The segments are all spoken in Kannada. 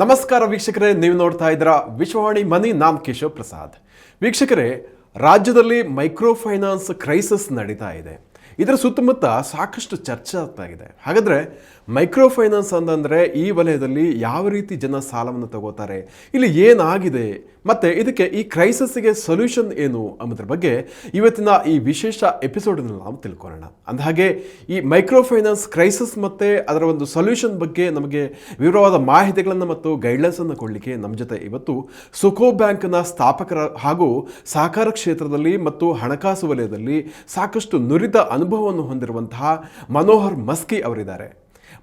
ನಮಸ್ಕಾರ ವೀಕ್ಷಕರೇ, ನೀವು ನೋಡ್ತಾ ಇದ್ದೀರಾ ವಿಶ್ವವಾಣಿ, ಮನಿ ನಾಮ್ ಕೇಶವ್ ಪ್ರಸಾದ್. ವೀಕ್ಷಕರೇ, ರಾಜ್ಯದಲ್ಲಿ ಮೈಕ್ರೋ ಫೈನಾನ್ಸ್ ಕ್ರೈಸಿಸ್ ನಡೀತಾ ಇದೆ. ಇದರ ಸುತ್ತಮುತ್ತ ಸಾಕಷ್ಟು ಚರ್ಚೆ ಆಗ್ತಾ ಇದೆ ಹಾಗಾದರೆ ಮೈಕ್ರೋ ಫೈನಾನ್ಸ್ ಅಂತಂದರೆ ಈ ವಲಯದಲ್ಲಿ ಯಾವ ರೀತಿ ಜನ ಸಾಲವನ್ನು ತಗೋತಾರೆ, ಇಲ್ಲಿ ಏನಾಗಿದೆ, ಮತ್ತು ಇದಕ್ಕೆ ಈ ಕ್ರೈಸಿಸ್ಗೆ ಸೊಲ್ಯೂಷನ್ ಏನು ಅನ್ನೋದ್ರ ಬಗ್ಗೆ ಇವತ್ತಿನ ಈ ವಿಶೇಷ ಎಪಿಸೋಡನ್ನು ನಾವು ತಿಳ್ಕೊಳ್ಳೋಣ. ಅಂದಹಾಗೆ, ಈ ಮೈಕ್ರೋ ಫೈನಾನ್ಸ್ ಕ್ರೈಸಿಸ್ ಮತ್ತು ಅದರ ಒಂದು ಸೊಲ್ಯೂಷನ್ ಬಗ್ಗೆ ನಮಗೆ ವಿವರವಾದ ಮಾಹಿತಿಗಳನ್ನು ಮತ್ತು ಗೈಡ್ಲೈನ್ಸನ್ನು ಕೊಡಲಿಕ್ಕೆ ನಮ್ಮ ಜೊತೆ ಇವತ್ತು ಸುಕೋ ಬ್ಯಾಂಕ್ನ ಸ್ಥಾಪಕರ ಹಾಗೂ ಸಹಕಾರ ಕ್ಷೇತ್ರದಲ್ಲಿ ಮತ್ತು ಹಣಕಾಸು ವಲಯದಲ್ಲಿ ಸಾಕಷ್ಟು ನುರಿತ ಅನುಭವವನ್ನು ಹೊಂದಿರುವಂತಹ ಮನೋಹರ್ ಮಸ್ಕಿ ಅವರಿದ್ದಾರೆ.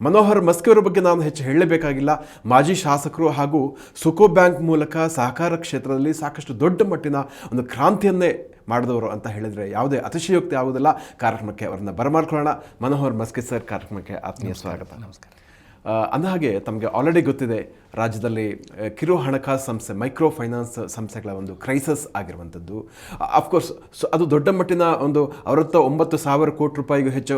ಮನೋಹರ್ ಮಸ್ಕಿ ಅವರ ಬಗ್ಗೆ ನಾನು ಹೆಚ್ಚು ಹೇಳಬೇಕಾಗಿಲ್ಲ. ಮಾಜಿ ಶಾಸಕರು ಹಾಗೂ ಸುಕೋ ಬ್ಯಾಂಕ್ ಮೂಲಕ ಸಹಕಾರ ಕ್ಷೇತ್ರದಲ್ಲಿ ಸಾಕಷ್ಟು ದೊಡ್ಡ ಮಟ್ಟಿನ ಒಂದು ಕ್ರಾಂತಿಯನ್ನೇ ಮಾಡಿದವರು ಅಂತ ಹೇಳಿದರೆ ಯಾವುದೇ ಅತಿಶಯೋಕ್ತಿ ಆಗುವುದಿಲ್ಲ ಕಾರ್ಯಕ್ರಮಕ್ಕೆ ಅವರನ್ನು ಬರಮಾಡ್ಕೊಳ್ಳೋಣ. ಮನೋಹರ್ ಮಸ್ಕಿ ಸರ್ ಕಾರ್ಯಕ್ರಮಕ್ಕೆ ಆತ್ಮೀಯ ಸ್ವಾಗತ. ನಮಸ್ಕಾರ. ಅಂದಹಾಗೆ ತಮಗೆ ಆಲ್ರೆಡಿ ಗೊತ್ತಿದೆ. ರಾಜ್ಯದಲ್ಲಿ ಕಿರು ಹಣಕಾಸು ಸಂಸ್ಥೆ, ಮೈಕ್ರೋ ಫೈನಾನ್ಸ್ ಸಂಸ್ಥೆಗಳ ಒಂದು ಕ್ರೈಸಸ್ ಆಗಿರುವಂಥದ್ದು. ಅಫ್ಕೋರ್ಸ್ ಸೊ ಅದು ದೊಡ್ಡ ಮಟ್ಟಿನ ಒಂದು ಅರವತ್ತ ಒಂಬತ್ತು ಸಾವಿರ ಕೋಟಿ ರೂಪಾಯಿಗೂ ಹೆಚ್ಚು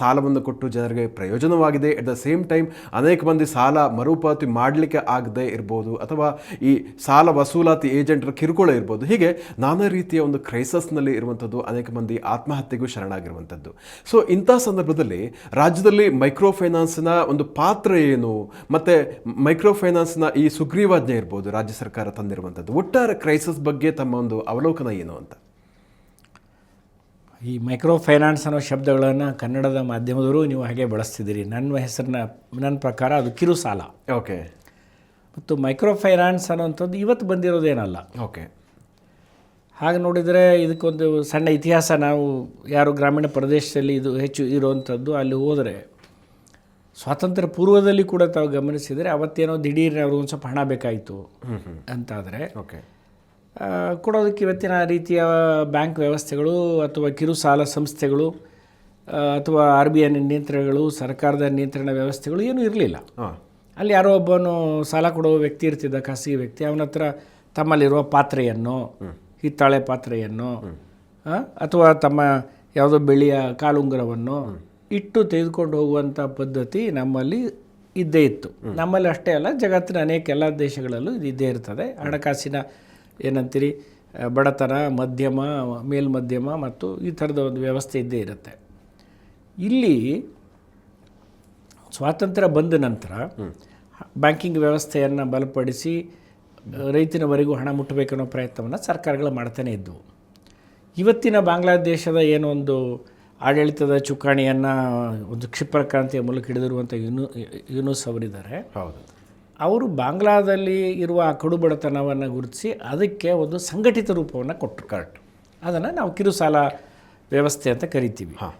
ಸಾಲವನ್ನು ಕೊಟ್ಟು ಜನರಿಗೆ ಪ್ರಯೋಜನವಾಗಿದೆ. ಅಟ್ ದ ಸೇಮ್ ಟೈಮ್ ಅನೇಕ ಮಂದಿ ಸಾಲ ಮರುಪಾವತಿ ಮಾಡಲಿಕ್ಕೆ ಆಗದೆ ಇರ್ಬೋದು ಅಥವಾ ಈ ಸಾಲ ವಸೂಲಾತಿ ಏಜೆಂಟರ ಕಿರುಕುಳ ಇರ್ಬೋದು. ಹೀಗೆ ನಾನಾ ರೀತಿಯ ಒಂದು ಕ್ರೈಸಸ್ನಲ್ಲಿ ಇರುವಂಥದ್ದು ಅನೇಕ ಮಂದಿ ಆತ್ಮಹತ್ಯೆಗೂ ಶರಣಾಗಿರುವಂಥದ್ದು. ಸೊ ಇಂಥ ಸಂದರ್ಭದಲ್ಲಿ ರಾಜ್ಯದಲ್ಲಿ ಮೈಕ್ರೋ ಫೈನಾನ್ಸ್ನ ಒಂದು ಪಾತ್ರ ಏನು? ಮತ್ತು ಮೈಕ್ರೋ ಫೈನಾನ್ಸ್ನ ಈ ಸುಗ್ರೀವಾಜ್ಞೆ ಇರ್ಬೋದು ರಾಜ್ಯ ಸರ್ಕಾರ ತಂದಿರುವಂಥದ್ದು. ಒಟ್ಟಾರೆ ಕ್ರೈಸಿಸ್ ಬಗ್ಗೆ ತಮ್ಮ ಒಂದು ಅವಲೋಕನ ಏನು ಅಂತ? ಈ ಮೈಕ್ರೋ ಫೈನಾನ್ಸ್ ಅನ್ನೋ ಶಬ್ದಗಳನ್ನು ಕನ್ನಡದ ಮಾಧ್ಯಮದವರು ನೀವು ಹಾಗೆ ಬಳಸ್ತಿದ್ದೀರಿ. ನನ್ನ ಹೆಸರಿನ ನನ್ನ ಪ್ರಕಾರ ಅದು ಕಿರು ಸಾಲ. ಓಕೆ. ಮತ್ತು ಮೈಕ್ರೋ ಫೈನಾನ್ಸ್ ಅನ್ನೋಂಥದ್ದು ಇವತ್ತು ಬಂದಿರೋದೇನಲ್ಲ. ಓಕೆ. ಹಾಗೆ ನೋಡಿದರೆ ಇದಕ್ಕೊಂದು ಸಣ್ಣ ಇತಿಹಾಸ ನಾವು ಯಾರು ಗ್ರಾಮೀಣ ಪ್ರದೇಶದಲ್ಲಿ ಇದು ಹೆಚ್ಚು ಇರುವಂಥದ್ದು ಅಲ್ಲಿ ಹೋದರೆ ಸ್ವಾತಂತ್ರ್ಯ ಪೂರ್ವದಲ್ಲಿ ಕೂಡ ತಾವು ಗಮನಿಸಿದರೆ ಅವತ್ತೇನೋ ದಿಢೀರ್ನ ಅವ್ರಿಗೆ ಒಂದು ಸ್ವಲ್ಪ ಹಣ ಬೇಕಾಯಿತು ಅಂತಾದರೆ ಓಕೆ ಕೊಡೋದಕ್ಕೆ ಇವತ್ತಿನ ರೀತಿಯ ಬ್ಯಾಂಕ್ ವ್ಯವಸ್ಥೆಗಳು ಅಥವಾ ಕಿರು ಸಾಲ ಸಂಸ್ಥೆಗಳು ಅಥವಾ ಆರ್ ಬಿ ಐ ನಿಯಂತ್ರಣಗಳು ಸರ್ಕಾರದ ನಿಯಂತ್ರಣ ವ್ಯವಸ್ಥೆಗಳು ಏನೂ ಇರಲಿಲ್ಲ. ಅಲ್ಲಿ ಯಾರೋ ಒಬ್ಬನು ಸಾಲ ಕೊಡೋ ವ್ಯಕ್ತಿ ಇರ್ತಿದ್ದ ಖಾಸಗಿ ವ್ಯಕ್ತಿ ಅವನ ಹತ್ರ ತಮ್ಮಲ್ಲಿರುವ ಪಾತ್ರೆಯನ್ನು ಹಿತ್ತಾಳೆ ಪಾತ್ರೆಯನ್ನು ಅಥವಾ ತಮ್ಮ ಯಾವುದೋ ಬೆಳೆಯ ಕಾಲುಂಗುರವನ್ನು ಇಟ್ಟು ತೆಗೆದುಕೊಂಡು ಹೋಗುವಂಥ ಪದ್ಧತಿ ನಮ್ಮಲ್ಲಿ ಇದ್ದೇ ಇತ್ತು. ನಮ್ಮಲ್ಲಿ ಅಷ್ಟೇ ಅಲ್ಲ ಜಗತ್ತಿನ ಅನೇಕ ಎಲ್ಲ ದೇಶಗಳಲ್ಲೂ ಇದು ಇದ್ದೇ ಇರ್ತದೆ. ಹಣಕಾಸಿನ ಏನಂತೀರಿ ಬಡತನ ಮಧ್ಯಮ ಮೇಲ್ಮಧ್ಯಮ ಮತ್ತು ಈ ಥರದ ಒಂದು ವ್ಯವಸ್ಥೆ ಇದ್ದೇ ಇರುತ್ತೆ. ಇಲ್ಲಿ ಸ್ವಾತಂತ್ರ್ಯ ಬಂದ ನಂತರ ಬ್ಯಾಂಕಿಂಗ್ ವ್ಯವಸ್ಥೆಯನ್ನು ಬಲಪಡಿಸಿ ರೈತನವರೆಗೂ ಹಣ ಮುಟ್ಟಬೇಕನ್ನೋ ಪ್ರಯತ್ನವನ್ನು ಸರ್ಕಾರಗಳು ಮಾಡ್ತಾನೇ ಇದ್ದವು. ಇವತ್ತಿನ ಬಾಂಗ್ಲಾದೇಶದ ಏನೋ ಒಂದು ಆಡಳಿತದ ಚುಕ್ಕಾಣಿಯನ್ನು ಒಂದು ಕ್ಷಿಪ್ರ ಕ್ರಾಂತಿಯ ಮೂಲಕ ಹಿಡಿದಿರುವಂಥ ಯುನು ಯುನೂಸ್ ಅವರಿದ್ದಾರೆ. ಹೌದು. ಅವರು ಬಾಂಗ್ಲಾದಲ್ಲಿ ಇರುವ ಆ ಕಡು ಬಡತನವನ್ನು ಗುರುತಿಸಿ ಅದಕ್ಕೆ ಒಂದು ಸಂಘಟಿತ ರೂಪವನ್ನು ಕೊಟ್ಟರು. ಕರೆಕ್ಟ್ ಅದನ್ನು ನಾವು ಕಿರುಸಾಲ ವ್ಯವಸ್ಥೆ ಅಂತ ಕರಿತೀವಿ. ಹಾಂ.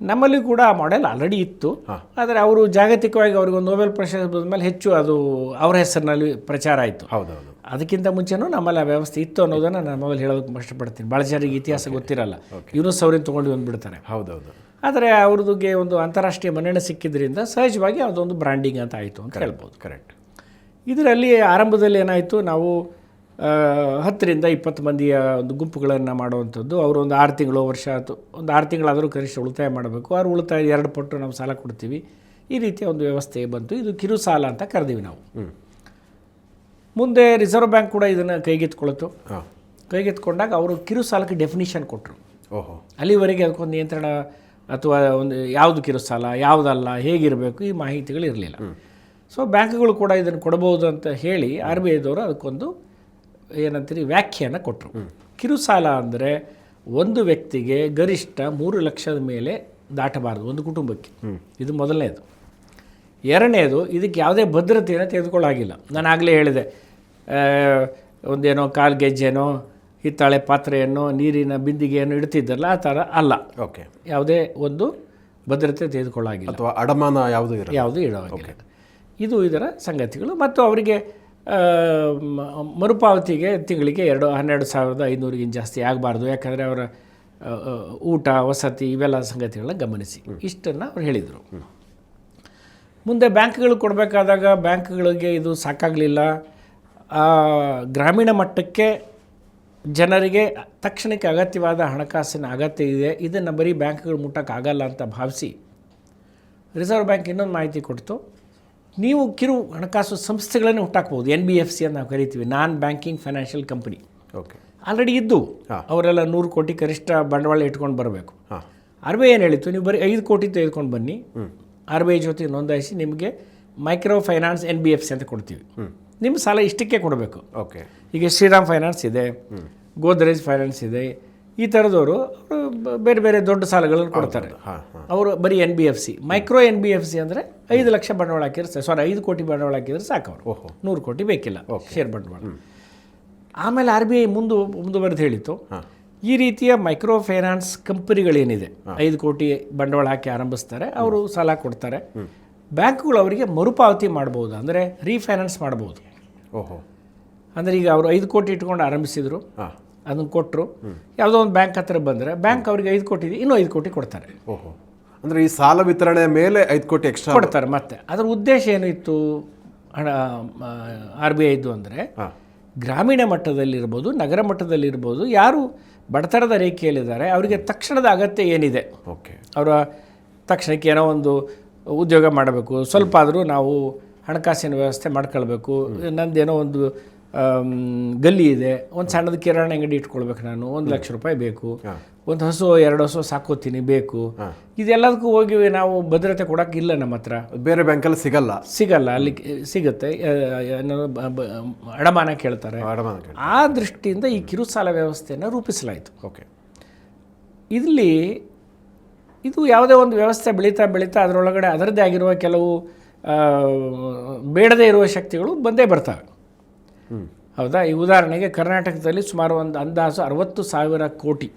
ನಮ್ಮಲ್ಲಿ ಕೂಡ ಆ ಮಾಡೆಲ್ ಆಲ್ರೆಡಿ ಇತ್ತು. ಆದರೆ ಅವರು ಜಾಗತಿಕವಾಗಿ ಅವ್ರಿಗೆ ಒಂದು ನೊಬೆಲ್ ಪ್ರಶಸ್ತಿ ಬಂದ ಮೇಲೆ ಹೆಚ್ಚು ಅದು ಅವರ ಹೆಸರಿನಲ್ಲಿ ಪ್ರಚಾರ ಆಯಿತು. ಹೌದೌದು. ಅದಕ್ಕಿಂತ ಮುಂಚೆನೂ ನಮ್ಮಲ್ಲಿ ಆ ವ್ಯವಸ್ಥೆ ಇತ್ತು ಅನ್ನೋದನ್ನು ನಾನು ಮೊದಲು ಹೇಳೋದಕ್ಕೆ ಇಷ್ಟಪಡ್ತೀನಿ. ಭಾಳ ಜನರಿಗೆ ಇತಿಹಾಸ ಗೊತ್ತಿರಲ್ಲ. ಯೂನುಸ್ ಅವ್ರನ್ನ ತೊಗೊಂಡು ಬಂದುಬಿಡ್ತಾರೆ. ಹೌದೌದು. ಆದರೆ ಅವ್ರದ್ದುಗೆ ಒಂದು ಅಂತಾರಾಷ್ಟ್ರೀಯ ಮನ್ನಣೆ ಸಿಕ್ಕಿದ್ರಿಂದ ಸಹಜವಾಗಿ ಅದೊಂದು ಬ್ರ್ಯಾಂಡಿಂಗ್ ಅಂತ ಆಯಿತು ಅಂತ ಹೇಳ್ಬೋದು. ಕರೆಕ್ಟ್ ಇದರಲ್ಲಿ ಆರಂಭದಲ್ಲಿ ಏನಾಯಿತು? ನಾವು ಹತ್ತರಿಂದ ಇಪ್ಪತ್ತು ಮಂದಿಯ ಒಂದು ಗುಂಪುಗಳನ್ನು ಮಾಡುವಂಥದ್ದು. ಅವರು ಒಂದು ಆರು ತಿಂಗಳು ವರ್ಷ ಆಯ್ತು. ಒಂದು ಆರು ತಿಂಗಳಾದರೂ ಕನಿಷ್ಠ ಉಳಿತಾಯ ಮಾಡಬೇಕು. ಅವ್ರು ಉಳಿತಾಯ ಎರಡು ಪಟ್ಟು ನಾವು ಸಾಲ ಕೊಡ್ತೀವಿ. ಈ ರೀತಿಯ ಒಂದು ವ್ಯವಸ್ಥೆ ಬಂತು. ಇದು ಕಿರು ಸಾಲ ಅಂತ ಕರೆದೀವಿ ನಾವು. ಮುಂದೆ ರಿಸರ್ವ್ ಬ್ಯಾಂಕ್ ಕೂಡ ಇದನ್ನು ಕೈಗೆತ್ಕೊಳ್ತು ಕೈಗೆತ್ಕೊಂಡಾಗ ಅವರು ಕಿರು ಸಾಲಕ್ಕೆ ಡೆಫಿನಿಷನ್ ಕೊಟ್ಟರು ಓಹೋ. ಅಲ್ಲಿವರೆಗೆ ಅದಕ್ಕೊಂದು ನಿಯಂತ್ರಣ ಅಥವಾ ಒಂದು ಯಾವುದು ಕಿರು ಸಾಲ ಯಾವುದಲ್ಲ ಹೇಗಿರಬೇಕು ಈ ಮಾಹಿತಿಗಳು ಇರಲಿಲ್ಲ. ಸೊ ಬ್ಯಾಂಕ್ಗಳು ಕೂಡ ಇದನ್ನು ಕೊಡಬಹುದು ಅಂತ ಹೇಳಿ ಆರ್ ಬಿ ಐದವರು ಅದಕ್ಕೊಂದು ಏನಂತೀರಿ ವ್ಯಾಖ್ಯಾನ ಕೊಟ್ಟರು ಕಿರುಸಾಲ ಅಂದರೆ ಒಂದು ವ್ಯಕ್ತಿಗೆ ಗರಿಷ್ಠ ಮೂರು ಲಕ್ಷದ ಮೇಲೆ ದಾಟಬಾರದು ಒಂದು ಕುಟುಂಬಕ್ಕೆ. ಇದು ಮೊದಲನೇದು. ಎರಡನೇದು ಇದಕ್ಕೆ ಯಾವುದೇ ಭದ್ರತೆಯನ್ನು ತೆಗೆದುಕೊಳ್ಳಾಗಿಲ್ಲ. ನಾನು ಆಗಲೇ ಹೇಳಿದೆ ಒಂದೇನೋ ಕಾಲು ಗೆಜ್ಜೆನೋ ಹಿತ್ತಾಳೆ ಪಾತ್ರೆಯನ್ನು ನೀರಿನ ಬಿಂದಿಗೆಯನ್ನು ಇಡ್ತಿದ್ದಲ್ಲ ಆ ಥರ ಅಲ್ಲ. ಓಕೆ. ಯಾವುದೇ ಒಂದು ಭದ್ರತೆ ತೆಗೆದುಕೊಳ್ಳಾಗಿಲ್ಲ. ಅಥವಾ ಅಡಮಾನ ಯಾವುದು ಯಾವುದೂ ಇಡೋವಾಗಿಲ್ಲ ಇದು ಇದರ ಸಂಗತಿಗಳು. ಮತ್ತು ಅವರಿಗೆ ಮರುಪಾವತಿಗೆ ತಿಂಗಳಿಗೆ ಎರಡು ಹನ್ನೆರಡು ಸಾವಿರದ ಐನೂರಿಗಿಂತ ಜಾಸ್ತಿ ಆಗಬಾರ್ದು. ಯಾಕಂದರೆ ಅವರ ಊಟ ವಸತಿ ಇವೆಲ್ಲ ಸಂಗತಿಗಳನ್ನ ಗಮನಿಸಿ. ಇಷ್ಟನ್ನು ಅವ್ರು ಹೇಳಿದರು. ಮುಂದೆ ಬ್ಯಾಂಕ್ಗಳು ಕೊಡಬೇಕಾದಾಗ ಬ್ಯಾಂಕ್ಗಳಿಗೆ ಇದು ಸಾಕಾಗಲಿಲ್ಲ. ಗ್ರಾಮೀಣ ಮಟ್ಟಕ್ಕೆ ಜನರಿಗೆ ತಕ್ಷಣಕ್ಕೆ ಅಗತ್ಯವಾದ ಹಣಕಾಸಿನ ಅಗತ್ಯ ಇದೆ. ಇದನ್ನು ಬರೀ ಬ್ಯಾಂಕ್ಗಳು ಮುಟ್ಟೋಕ್ಕಾಗಲ್ಲ ಅಂತ ಭಾವಿಸಿ ರಿಸರ್ವ್ ಬ್ಯಾಂಕ್ ಇನ್ನೊಂದು ಮಾಹಿತಿ ಕೊಡ್ತು. ನೀವು ಕಿರು ಹಣಕಾಸು ಸಂಸ್ಥೆಗಳನ್ನೇ ಹುಟ್ಟಾಕ್ಬೋದು ಎನ್ ಬಿ ಎಫ್ ಸಿ ಅಂತ ನಾವು ಕರಿತೀವಿ non banking financial company. Okay. Already ಇದ್ದು. ಅವರೆಲ್ಲ ನೂರು ಕೋಟಿ ಕನಿಷ್ಠ ಬಂಡವಾಳ ಇಟ್ಕೊಂಡು ಬರಬೇಕು. ಆರ್ ಬಿ ಐ ಏನು ಹೇಳಿತ್ತು ನೀವು ಬರೀ ಐದು ಕೋಟಿ ತೆಗೆದುಕೊಂಡು ಬನ್ನಿ ಆರ್ ಬಿ ಐ ಜೊತೆ ನೋಂದಾಯಿಸಿ ನಿಮಗೆ micro finance N B F C ಅಂತ ಕೊಡ್ತೀವಿ. ನಿಮ್ಮ ಸಾಲ ಇಷ್ಟಕ್ಕೆ ಕೊಡಬೇಕು. ಓಕೆ. ಈಗ ಶ್ರೀರಾಮ್ ಫೈನಾನ್ಸ್ ಇದೆ ಗೋದ್ರೇಜ್ ಫೈನಾನ್ಸ್ ಇದೆ ಈ ಥರದವರು ಅವರು ಬೇರೆ ಬೇರೆ ದೊಡ್ಡ ಸಾಲಗಳನ್ನು ಕೊಡ್ತಾರೆ. ಅವರು ಬರೀ N B F C micro N B F C ಅಂದರೆ ಐದು ಲಕ್ಷ ಬಂಡವಾಳ ಹಾಕಿದ್ರೆ ಸಾರಿ ಐದು ಕೋಟಿ ಬಂಡವಾಳ ಹಾಕಿದ್ರೆ ಸಾಕು ಅವರು. ಓಹೋ. ನೂರು ಕೋಟಿ ಬೇಕಿಲ್ಲ ಶೇರ್ ಬಂಡವಾಳ. ಆಮೇಲೆ ಆರ್ ಬಿ ಐ ಮುಂದೆ ಮುಂದುವರೆದು ಹೇಳಿತು ಈ ರೀತಿಯ ಮೈಕ್ರೋ ಫೈನಾನ್ಸ್ ಕಂಪನಿಗಳೇನಿದೆ ಐದು ಕೋಟಿ ಬಂಡವಾಳ ಹಾಕಿ ಆರಂಭಿಸ್ತಾರೆ ಅವರು ಸಾಲ ಕೊಡ್ತಾರೆ. ಬ್ಯಾಂಕ್ಗಳು ಅವರಿಗೆ ಮರುಪಾವತಿ ಮಾಡ್ಬೋದು ಅಂದರೆ ರೀಫೈನಾನ್ಸ್ ಮಾಡ್ಬೋದು. ಓಹೋ. ಅಂದರೆ ಈಗ ಅವರು ಐದು ಕೋಟಿ ಇಟ್ಕೊಂಡು ಆರಂಭಿಸಿದರು. ಅದನ್ನು ಕೊಟ್ಟರು ಯಾವುದೋ ಒಂದು ಬ್ಯಾಂಕ್ ಹತ್ತಿರ ಬಂದರೆ ಬ್ಯಾಂಕ್ ಅವರಿಗೆ ಐದು ಕೋಟಿ ಇದೆ ಇನ್ನೂ ಐದು ಕೋಟಿ ಕೊಡ್ತಾರೆ. ಓಹೋ. ಅಂದರೆ ಈ ಸಾಲ ವಿತರಣೆ ಮೇಲೆ ಐದು ಕೋಟಿ ಎಕ್ಸ್ಟ್ರಾ ಕೊಡ್ತಾರೆ ಮತ್ತೆ. ಅದರ ಉದ್ದೇಶ ಏನು ಇತ್ತು? ಹಣ ಆರ್ ಬಿ ಐದು ಅಂದರೆ ಗ್ರಾಮೀಣ ಮಟ್ಟದಲ್ಲಿರ್ಬೋದು ನಗರ ಮಟ್ಟದಲ್ಲಿರ್ಬೋದು ಯಾರು ಬಡತನದ ರೇಖೆಯಲ್ಲಿದ್ದಾರೆ ಅವರಿಗೆ ತಕ್ಷಣದ ಅಗತ್ಯ ಏನಿದೆ? ಓಕೆ. ಅವರ ತಕ್ಷಣಕ್ಕೆ ಏನೋ ಒಂದು ಉದ್ಯೋಗ ಮಾಡಬೇಕು. ಸ್ವಲ್ಪ ಆದರೂ ನಾವು ಹಣಕಾಸಿನ ವ್ಯವಸ್ಥೆ ಮಾಡ್ಕೊಳ್ಬೇಕು. ನಂದೇನೋ ಒಂದು ಗಲ್ಲಿ ಇದೆ. ಒಂದು ಸಣ್ಣದ ಕಿರಾಣಿ ಅಂಗಡಿ ಇಟ್ಕೊಳ್ಬೇಕು ನಾನು. ಒಂದು ಲಕ್ಷ ರೂಪಾಯಿ ಬೇಕು. ಒಂದು ಹಸು ಎರಡು ಹಸು ಸಾಕೋತೀನಿ ಬೇಕು. ಇದೆಲ್ಲದಕ್ಕೂ ಹೋಗಿ ನಾವು ಭದ್ರತೆ ಕೊಡೋಕ್ಕಿಲ್ಲ ನಮ್ಮ ಹತ್ರ. ಬೇರೆ ಬ್ಯಾಂಕಲ್ಲಿ ಸಿಗಲ್ಲ. ಸಿಗಲ್ಲ. ಅಲ್ಲಿ ಸಿಗುತ್ತೆ. ಅಡಮಾನ ಕೇಳ್ತಾರೆ. ಆ ದೃಷ್ಟಿಯಿಂದ ಈ ಕಿರುಸಾಲ ವ್ಯವಸ್ಥೆಯನ್ನು ರೂಪಿಸಲಾಯಿತು. ಓಕೆ. ಇಲ್ಲಿ ಇದು ಯಾವುದೇ ಒಂದು ವ್ಯವಸ್ಥೆ ಬೆಳೀತಾ ಬೆಳೀತಾ ಅದರೊಳಗಡೆ ಅದರದ್ದೇ ಆಗಿರುವ ಕೆಲವು ಬೇಡದೇ ಇರುವ ಶಕ್ತಿಗಳು ಬಂದೇ ಬರ್ತವೆ. ಹೌದಾ? ಈ ಉದಾಹರಣೆಗೆ ಕರ್ನಾಟಕದಲ್ಲಿ ಸುಮಾರು ಒಂದು ಅಂದಾಜು ಅರವತ್ತು ಸಾವಿರ ಕೋಟಿ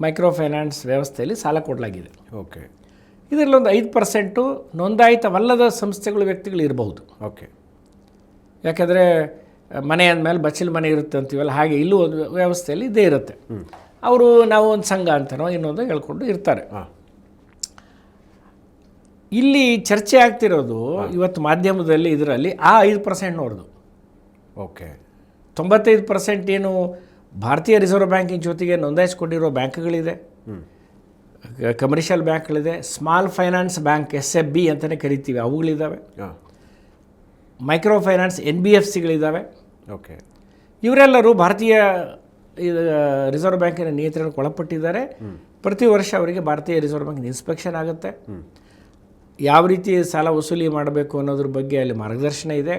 ಮೈಕ್ರೋ ಫೈನಾನ್ಸ್ ವ್ಯವಸ್ಥೆಯಲ್ಲಿ ಸಾಲ ಕೊಡಲಾಗಿದೆ. ಓಕೆ. ಇದರಲ್ಲಿ ಒಂದು ಐದು ಪರ್ಸೆಂಟು ನೋಂದಾಯಿತವಲ್ಲದ ಸಂಸ್ಥೆಗಳು ವ್ಯಕ್ತಿಗಳು ಇರಬಹುದು. ಓಕೆ. ಯಾಕೆಂದರೆ ಮನೆ ಅಂದಮೇಲೆ ಬಚ್ಚಲು ಮನೆ ಇರುತ್ತೆ ಅಂತೀವಲ್ಲ ಹಾಗೆ ಇಲ್ಲೂ ಒಂದು ವ್ಯವಸ್ಥೆಯಲ್ಲಿ ಇದೇ ಇರುತ್ತೆ. ಅವರು ನಾವು ಒಂದು ಸಂಘ ಅಂತನೋ ಇನ್ನೊಂದು ಹೇಳ್ಕೊಂಡು ಇರ್ತಾರೆ. ಇಲ್ಲಿ ಚರ್ಚೆ ಆಗ್ತಿರೋದು ಇವತ್ತು ಮಾಧ್ಯಮದಲ್ಲಿ ಇದರಲ್ಲಿ ಆ ಐದು ಪರ್ಸೆಂಟ್ನವ್ರದ್ದು ಓಕೆ. ತೊಂಬತ್ತೈದು ಪರ್ಸೆಂಟ್ ಏನು ಭಾರತೀಯ ರಿಸರ್ವ್ ಬ್ಯಾಂಕಿನ ಜೊತೆಗೆ ನೋಂದಾಯಿಸಿಕೊಂಡಿರೋ ಬ್ಯಾಂಕ್ಗಳಿದೆ. Commercial ಬ್ಯಾಂಕ್ಗಳಿದೆ. Small finance bank S F B ಅಂತಲೇ ಕರಿತೀವಿ. ಅವುಗಳಿದ್ದಾವೆ micro finance N B F ಸಿಗಳಿದ್ದಾವೆ okay. ಇವರೆಲ್ಲರೂ ಭಾರತೀಯ ರಿಸರ್ವ್ ಬ್ಯಾಂಕಿನ ನಿಯಂತ್ರಣಕ್ಕೆ ಒಳಪಟ್ಟಿದ್ದಾರೆ. ಪ್ರತಿ ವರ್ಷ ಅವರಿಗೆ ಭಾರತೀಯ ರಿಸರ್ವ್ ಬ್ಯಾಂಕ್ ಇನ್ಸ್ಪೆಕ್ಷನ್ ಆಗುತ್ತೆ. ಯಾವ ರೀತಿ ಸಾಲ ವಸೂಲಿ ಮಾಡಬೇಕು ಅನ್ನೋದ್ರ ಬಗ್ಗೆ ಅಲ್ಲಿ ಮಾರ್ಗದರ್ಶನ ಇದೆ.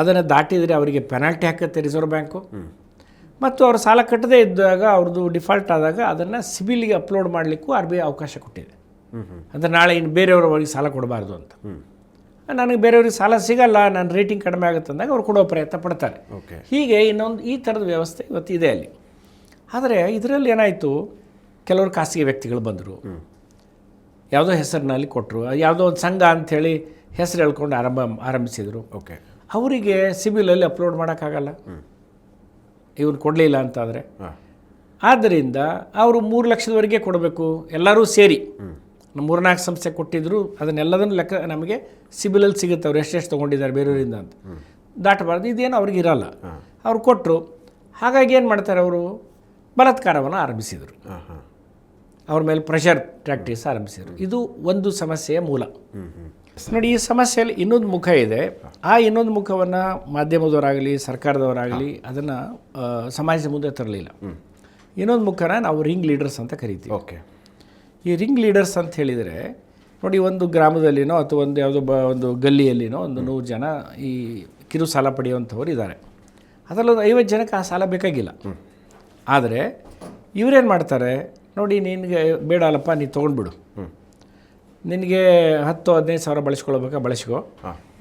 ಅದನ್ನು ದಾಟಿದರೆ ಅವರಿಗೆ ಪೆನಾಲ್ಟಿ ಹಾಕುತ್ತೆ ರಿಸರ್ವ್ ಬ್ಯಾಂಕು ಮತ್ತು ಅವರು ಸಾಲ ಕಟ್ಟದೇ ಇದ್ದಾಗ ಅವ್ರದ್ದು ಡಿಫಾಲ್ಟ್ ಆದಾಗ ಅದನ್ನು ಸಿಬಿಲ್ಗೆ ಅಪ್ಲೋಡ್ ಮಾಡಲಿಕ್ಕೂ ಆರ್ ಬಿ ಐ ಅವಕಾಶ ಕೊಟ್ಟಿದೆ. ಅಂದರೆ ನಾಳೆ ಇನ್ನು ಬೇರೆಯವ್ರವರಿಗೆ ಸಾಲ ಕೊಡಬಾರ್ದು ಅಂತ. ನನಗೆ ಬೇರೆಯವ್ರಿಗೆ ಸಾಲ ಸಿಗಲ್ಲ ನನ್ನ ರೇಟಿಂಗ್ ಕಡಿಮೆ ಆಗುತ್ತೆ ಅಂದಾಗ ಅವ್ರು ಕೊಡೋ ಪ್ರಯತ್ನ ಪಡ್ತಾರೆ. ಓಕೆ ಹೀಗೆ ಇನ್ನೊಂದು ಈ ಥರದ ವ್ಯವಸ್ಥೆ ಇವತ್ತು ಇದೆ ಅಲ್ಲಿ. ಆದರೆ ಇದರಲ್ಲಿ ಏನಾಯಿತು? ಕೆಲವರು ಖಾಸಗಿ ವ್ಯಕ್ತಿಗಳು ಬಂದರು. ಯಾವುದೋ ಹೆಸರಿನಲ್ಲಿ ಕೊಟ್ಟರು. ಯಾವುದೋ ಒಂದು ಸಂಘ ಅಂಥೇಳಿ ಹೆಸರು ಹೇಳ್ಕೊಂಡು ಆರಂಭ ಆರಂಭಿಸಿದರು. ಓಕೆ ಅವರಿಗೆ ಸಿಬಿಲಲ್ಲಿ ಅಪ್ಲೋಡ್ ಮಾಡೋಕ್ಕಾಗಲ್ಲ. ಇವನು ಇವ್ರು ಕೊಡಲಿಲ್ಲ ಅಂತಾದರೆ. ಆದ್ದರಿಂದ ಅವರು ಮೂರು ಲಕ್ಷದವರೆಗೆ ಕೊಡಬೇಕು. ಎಲ್ಲರೂ ಸೇರಿ. ಮೂರ್ನಾಲ್ಕು ಸಂಸ್ಥೆ ಕೊಟ್ಟಿದ್ರು ಅದನ್ನೆಲ್ಲದನ್ನು ಲೆಕ್ಕ ನಮಗೆ ಸಿಬಿಲಲ್ಲಿ ಸಿಗುತ್ತೆ. ಅವ್ರು ಎಷ್ಟೆಷ್ಟು ತೊಗೊಂಡಿದ್ದಾರೆ ಬೇರೆಯವರಿಂದ ಅಂತ. ದಾಟಬಾರ್ದು. ಇದೇನು ಅವ್ರಿಗೆ ಇರಲ್ಲ. ಅವ್ರು ಕೊಟ್ಟರು ಹಾಗಾಗಿ ಏನು ಮಾಡ್ತಾರೆ ಅವರು? ಬಲಾತ್ಕಾರವನ್ನು ಆರಂಭಿಸಿದರು. ಅವ್ರ ಮೇಲೆ ಪ್ರೆಷರ್ ಪ್ರಾಕ್ಟೀಸ್ ಆರಂಭಿಸಿದರು. ಇದು ಒಂದು ಸಮಸ್ಯೆಯ ಮೂಲ. ನೋಡಿ ಈ ಸಮಸ್ಯೆಯಲ್ಲಿ ಇನ್ನೊಂದು ಮುಖ ಇದೆ. ಆ ಇನ್ನೊಂದು ಮುಖವನ್ನು ಮಾಧ್ಯಮದವರಾಗಲಿ ಸರ್ಕಾರದವರಾಗಲಿ ಅದನ್ನು ಸಮಾಜದ ಮುಂದೆ ತರಲಿಲ್ಲ. ಇನ್ನೊಂದು ಮುಖನ ನಾವು ರಿಂಗ್ ಲೀಡರ್ಸ್ ಅಂತ ಕರಿತೀವಿ. ಓಕೆ. ಈ ರಿಂಗ್ ಲೀಡರ್ಸ್ ಅಂತ ಹೇಳಿದರೆ ನೋಡಿ ಒಂದು ಗ್ರಾಮದಲ್ಲಿನೋ ಅಥವಾ ಒಂದು ಯಾವುದೋ ಬ ಒಂದು ಗಲ್ಲಿಯಲ್ಲಿನೋ ಒಂದು ನೂರು ಜನ ಈ ಕಿರು ಸಾಲ ಪಡೆಯುವಂಥವ್ರು ಇದ್ದಾರೆ. ಅದರಲ್ಲೊಂದು ಐವತ್ತು ಜನಕ್ಕೆ ಆ ಸಾಲ ಬೇಕಾಗಿಲ್ಲ. ಆದರೆ ಇವರೇನು ಮಾಡ್ತಾರೆ? ನೋಡಿ ನಿನಗೆ ಬೇಡ ಅಲ್ಲಪ್ಪ ನೀನು ತೊಗೊಂಡ್ಬಿಡು ನಿನಗೆ ಹತ್ತು ಹದಿನೈದು ಸಾವಿರ ಬಳಸ್ಕೊಳ್ಬೇಕಾ? ಬಳಸ್ಕೋ.